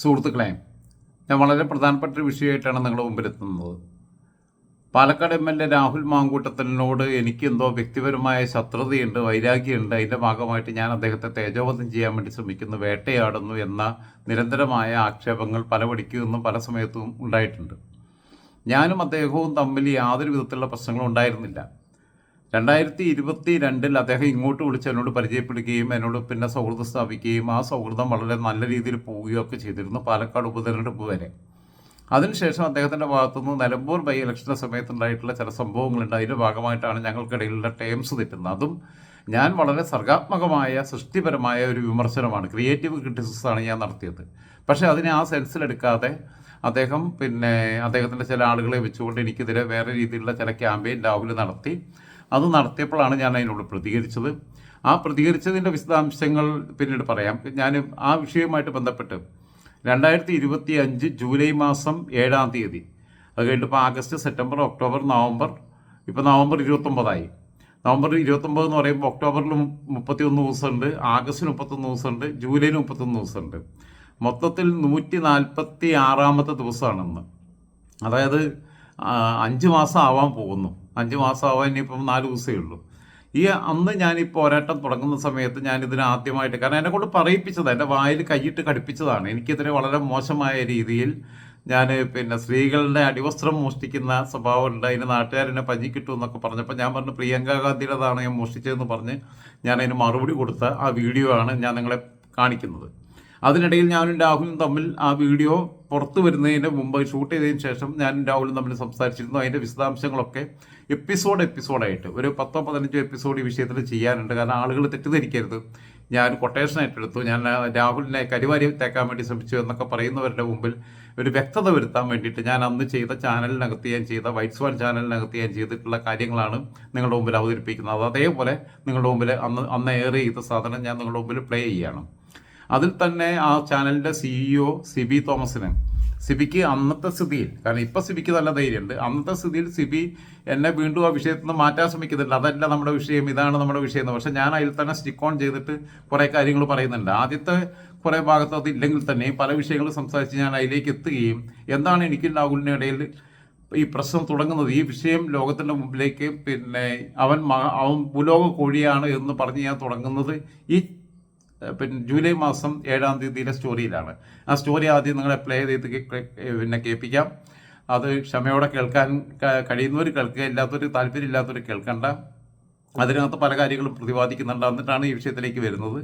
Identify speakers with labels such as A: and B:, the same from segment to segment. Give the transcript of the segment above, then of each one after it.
A: സുഹൃത്തുക്കളെ ഞാൻ വളരെ പ്രധാനപ്പെട്ട ഒരു വിഷയമായിട്ടാണ് നിങ്ങളുടെ മുമ്പിലെത്തുന്നത്. Palakkad M L A Rahul മാങ്കൂട്ടത്തിനോട് എനിക്ക് എന്തോ വ്യക്തിപരമായ ശത്രുതയുണ്ട് വൈരാഗ്യമുണ്ട്. അതിന്റെ ഭാഗമായിട്ട് ഞാൻ അദ്ദേഹത്തെ തേജോവധം ചെയ്യാൻ വേണ്ടി ശ്രമിക്കുന്നു വേട്ടയാടുന്നു എന്ന നിരന്തരമായ ആക്ഷേപങ്ങൾ പല വടിക്കുമെന്നും പല സമയത്തും ഉണ്ടായിട്ടുണ്ട്. ഞാനും അദ്ദേഹവും തമ്മിൽ യാതൊരു വിധത്തിലുള്ള പ്രശ്നങ്ങളും ഉണ്ടായിരുന്നില്ല. രണ്ടായിരത്തി ഇരുപത്തി രണ്ടിൽ അദ്ദേഹം ഇങ്ങോട്ട് വിളിച്ച് എന്നോട് പരിചയപ്പെടുകയും എന്നോട് പിന്നെ സൗഹൃദം സ്ഥാപിക്കുകയും ആ സൗഹൃദം വളരെ നല്ല രീതിയിൽ പോവുകയും ഒക്കെ ചെയ്തിരുന്നു പാലക്കാട് ഉപതെരഞ്ഞെടുപ്പ് വരെ. അതിനുശേഷം അദ്ദേഹത്തിന്റെ ഭാഗത്തുനിന്ന് നിലമ്പൂർ ബൈ ഇലക്ഷന്റെ സമയത്തുണ്ടായിട്ടുള്ള ചില സംഭവങ്ങളുണ്ട്. അതിന്റെ ഭാഗമായിട്ടാണ് ഞങ്ങൾക്കിടയിലുള്ള ടേംസ് തെറ്റുന്നത്. അതും ഞാൻ വളരെ സർഗാത്മകമായ സൃഷ്ടിപരമായ ഒരു വിമർശനമാണ്. ക്രിയേറ്റീവ് ക്രിറ്റിസിസമാണ് ഞാൻ നടത്തിയത്. പക്ഷേ അതിനെ ആ സെൻസിലെടുക്കാതെ അദ്ദേഹം പിന്നെ അദ്ദേഹത്തിന്റെ ചില ആളുകളെ വെച്ചുകൊണ്ട് എനിക്കെതിരെ വേറെ രീതിയിലുള്ള ചില ക്യാമ്പയിൻ രാഹുൽ നടത്തി. അത് നടത്തിയപ്പോഴാണ് ഞാൻ അതിനോട് പ്രതികരിച്ചത്. ആ പ്രതികരിച്ചതിന്റെ വിശദാംശങ്ങൾ പിന്നീട് പറയാം. ഞാൻ ആ വിഷയവുമായിട്ട് ബന്ധപ്പെട്ട് രണ്ടായിരത്തി ഇരുപത്തി അഞ്ച് ജൂലൈ മാസം ഏഴാം തീയതി അത് കഴിഞ്ഞിട്ട് ഇപ്പോൾ ആഗസ്റ്റ് സെപ്റ്റംബർ ഒക്ടോബർ നവംബർ ഇപ്പോൾ നവംബർ ഇരുപത്തൊമ്പതായി. നവംബർ ഇരുപത്തൊമ്പത് എന്ന് പറയുമ്പോൾ ഒക്ടോബറിൽ മുപ്പത്തി ഒന്ന് ദിവസമുണ്ട് ആഗസ്റ്റിന് മുപ്പത്തൊന്ന് ദിവസമുണ്ട് ജൂലൈയിൽ മുപ്പത്തൊന്ന് ദിവസമുണ്ട്. മൊത്തത്തിൽ നൂറ്റി നാൽപ്പത്തി ആറാമത്തെ ദിവസമാണെന്ന്. അതായത് അഞ്ച് മാസം ആവാൻ പോകുന്നു. അഞ്ച് മാസം ആവാൻ ഇനിയിപ്പം നാല് ദിവസമേ ഉള്ളൂ. ഈ അന്ന് ഞാൻ ഈ പോരാട്ടം തുടങ്ങുന്ന സമയത്ത് ഞാൻ ഇതിന് ആദ്യമായിട്ട് കാരണം എന്നെ കൊണ്ട് പറയിപ്പിച്ചത്. എന്റെ വായിൽ കൈയിട്ട് കടുപ്പിച്ചതാണ് എനിക്കെതിരെ വളരെ മോശമായ രീതിയിൽ ഞാൻ പിന്നെ സ്ത്രീകളുടെ അടിവസ്ത്രം മോഷ്ടിക്കുന്ന സ്വഭാവമുണ്ട്. അതിന് നാട്ടുകാരെന്നെ പഞ്ഞി കിട്ടും എന്നൊക്കെ പറഞ്ഞപ്പോൾ ഞാൻ പറഞ്ഞു പ്രിയങ്ക ഗാന്ധിയുടേതാണ് ഞാൻ മോഷ്ടിച്ചതെന്ന് പറഞ്ഞ് ഞാൻ അതിന് മറുപടി കൊടുത്ത ആ വീഡിയോ ആണ് ഞാൻ നിങ്ങളെ കാണിക്കുന്നത്. അതിനിടയിൽ ഞാനും രാഹുലും തമ്മിൽ ആ വീഡിയോ പുറത്തു വരുന്നതിന് മുമ്പ് ഷൂട്ട് ചെയ്തതിന് ശേഷം ഞാനും രാഹുലും തമ്മിൽ സംസാരിച്ചിരുന്നു. അതിന്റെ വിശദാംശങ്ങളൊക്കെ എപ്പിസോഡ് എപ്പിസോഡായിട്ട് ഒരു പത്തോ പതിനഞ്ചോ എപ്പിസോഡ് ഈ വിഷയത്തിൽ ചെയ്യാനുണ്ട്. കാരണം ആളുകൾ തെറ്റിദ്ധരിക്കരുത്. ഞാൻ കൊട്ടേഷൻ ഏറ്റെടുത്തു ഞാൻ രാഹുലിനെ കരിവാരി തേക്കാൻ വേണ്ടി ശ്രമിച്ചു എന്നൊക്കെ പറയുന്നവരുടെ മുമ്പിൽ ഒരു വ്യക്തത വരുത്താൻ വേണ്ടിയിട്ട് ഞാൻ അന്ന് ചെയ്ത ചാനലിനകത്ത് ഞാൻ ചെയ്ത വൈറ്റ് സ്വാൻ ചാനലിനകത്ത് ഞാൻ ചെയ്തിട്ടുള്ള കാര്യങ്ങളാണ് നിങ്ങളുടെ മുമ്പിൽ അവതരിപ്പിക്കുന്നത്. അതേപോലെ നിങ്ങളുടെ മുമ്പിൽ അന്ന് അന്ന് എയർ ചെയ്ത സാധനം ഞാൻ നിങ്ങളുടെ മുമ്പിൽ പ്ലേ ചെയ്യുകയാണ്. അതിൽ തന്നെ ആ ചാനലിന്റെ സിഇഒ സിബി തോമസിന്. സിബിക്ക് അന്നത്തെ സ്ഥിതിയിൽ കാരണം ഇപ്പം സിബിക്ക് നല്ല ധൈര്യമുണ്ട്. അന്നത്തെ സ്ഥിതിയിൽ സിബി എന്നെ വീണ്ടും ആ വിഷയത്തിൽ നിന്ന് മാറ്റാൻ ശ്രമിക്കുന്നില്ല അതല്ല നമ്മുടെ വിഷയം ഇതാണ് നമ്മുടെ വിഷയം എന്ന്. പക്ഷെ ഞാൻ അതിൽ തന്നെ സ്റ്റിക്ക് ഓൺ ചെയ്തിട്ട് കുറേ കാര്യങ്ങൾ പറയുന്നുണ്ട്. ആദ്യത്തെ കുറേ ഭാഗത്ത് അത് ഇല്ലെങ്കിൽ തന്നെ പല വിഷയങ്ങളും സംസാരിച്ച് ഞാൻ അതിലേക്ക് എത്തുകയും എന്താണ് എനിക്ക് രാഹുലിന്റെ ഇടയിൽ ഈ പ്രശ്നം തുടങ്ങുന്നത്? ഈ വിഷയം ലോകത്തിന്റെ മുമ്പിലേക്ക് പിന്നെ അവൻ അവൻ ഭൂലോക കോഴിയാണ് എന്ന് പറഞ്ഞ് ഞാൻ തുടങ്ങുന്നത്. ഈ പിന്നെ ജൂലൈ മാസം ഏഴാം തീയതിയിലെ സ്റ്റോറിയിലാണ്. ആ സ്റ്റോറി ആദ്യം നിങ്ങളെ പ്ലേ ചെയ്ത് പിന്നെ കേൾപ്പിക്കാം. അത് ക്ഷമയോടെ കേൾക്കാൻ കഴിയുന്നവർ കേൾക്കുക ഇല്ലാത്തവർ താല്പര്യമില്ലാത്തവർ കേൾക്കണ്ട. അതിനകത്ത് പല കാര്യങ്ങളും പ്രതിപാദിക്കുന്നുണ്ട്. എന്നിട്ടാണ് ഈ വിഷയത്തിലേക്ക് വരുന്നത്.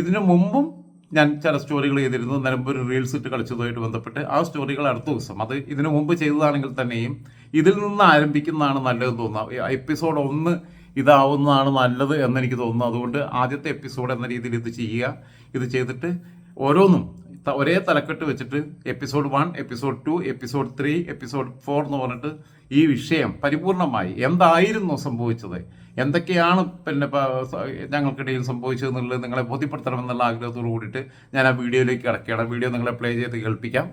A: ഇതിനു മുമ്പും ഞാൻ ചില സ്റ്റോറികൾ ചെയ്തിരുന്നു. നിലമ്പൂർ റീൽസ് ഇട്ട് കളിച്ചതുമായിട്ട് ബന്ധപ്പെട്ട് ആ സ്റ്റോറികൾ അടുത്ത ദിവസം അത് ഇതിനു മുമ്പ് ചെയ്തതാണെങ്കിൽ തന്നെയും ഇതിൽ നിന്ന് ആരംഭിക്കുന്നതാണ് നല്ലതെന്ന് തോന്നുന്നത് എപ്പിസോഡ് ഒന്ന് ഇതാവുന്നതാണ് നല്ലത് എന്നെനിക്ക് തോന്നുന്നു. അതുകൊണ്ട് ആദ്യത്തെ എപ്പിസോഡ് എന്ന രീതിയിൽ ഇത് ചെയ്യുക. ഇത് ചെയ്തിട്ട് ഓരോന്നും ഒരേ തലക്കെട്ട് വെച്ചിട്ട് episode one episode two episode three episode four എന്ന് പറഞ്ഞിട്ട് ഈ വിഷയം പരിപൂർണമായി എന്തായിരുന്നു സംഭവിച്ചത്? എന്തൊക്കെയാണ് പിന്നെ ഞങ്ങൾക്കിടയിൽ സംഭവിച്ചത് സംഭവിച്ചതെന്നുള്ളത് നിങ്ങളെ ബോധ്യപ്പെടുത്തണമെന്നുള്ള ആഗ്രഹത്തോട് കൂടിയിട്ട് ഞാൻ ആ വീഡിയോയിലേക്ക് കിടക്കുകയാണ്. വീഡിയോ നിങ്ങളെ പ്ലേ ചെയ്ത് കേൾപ്പിക്കാം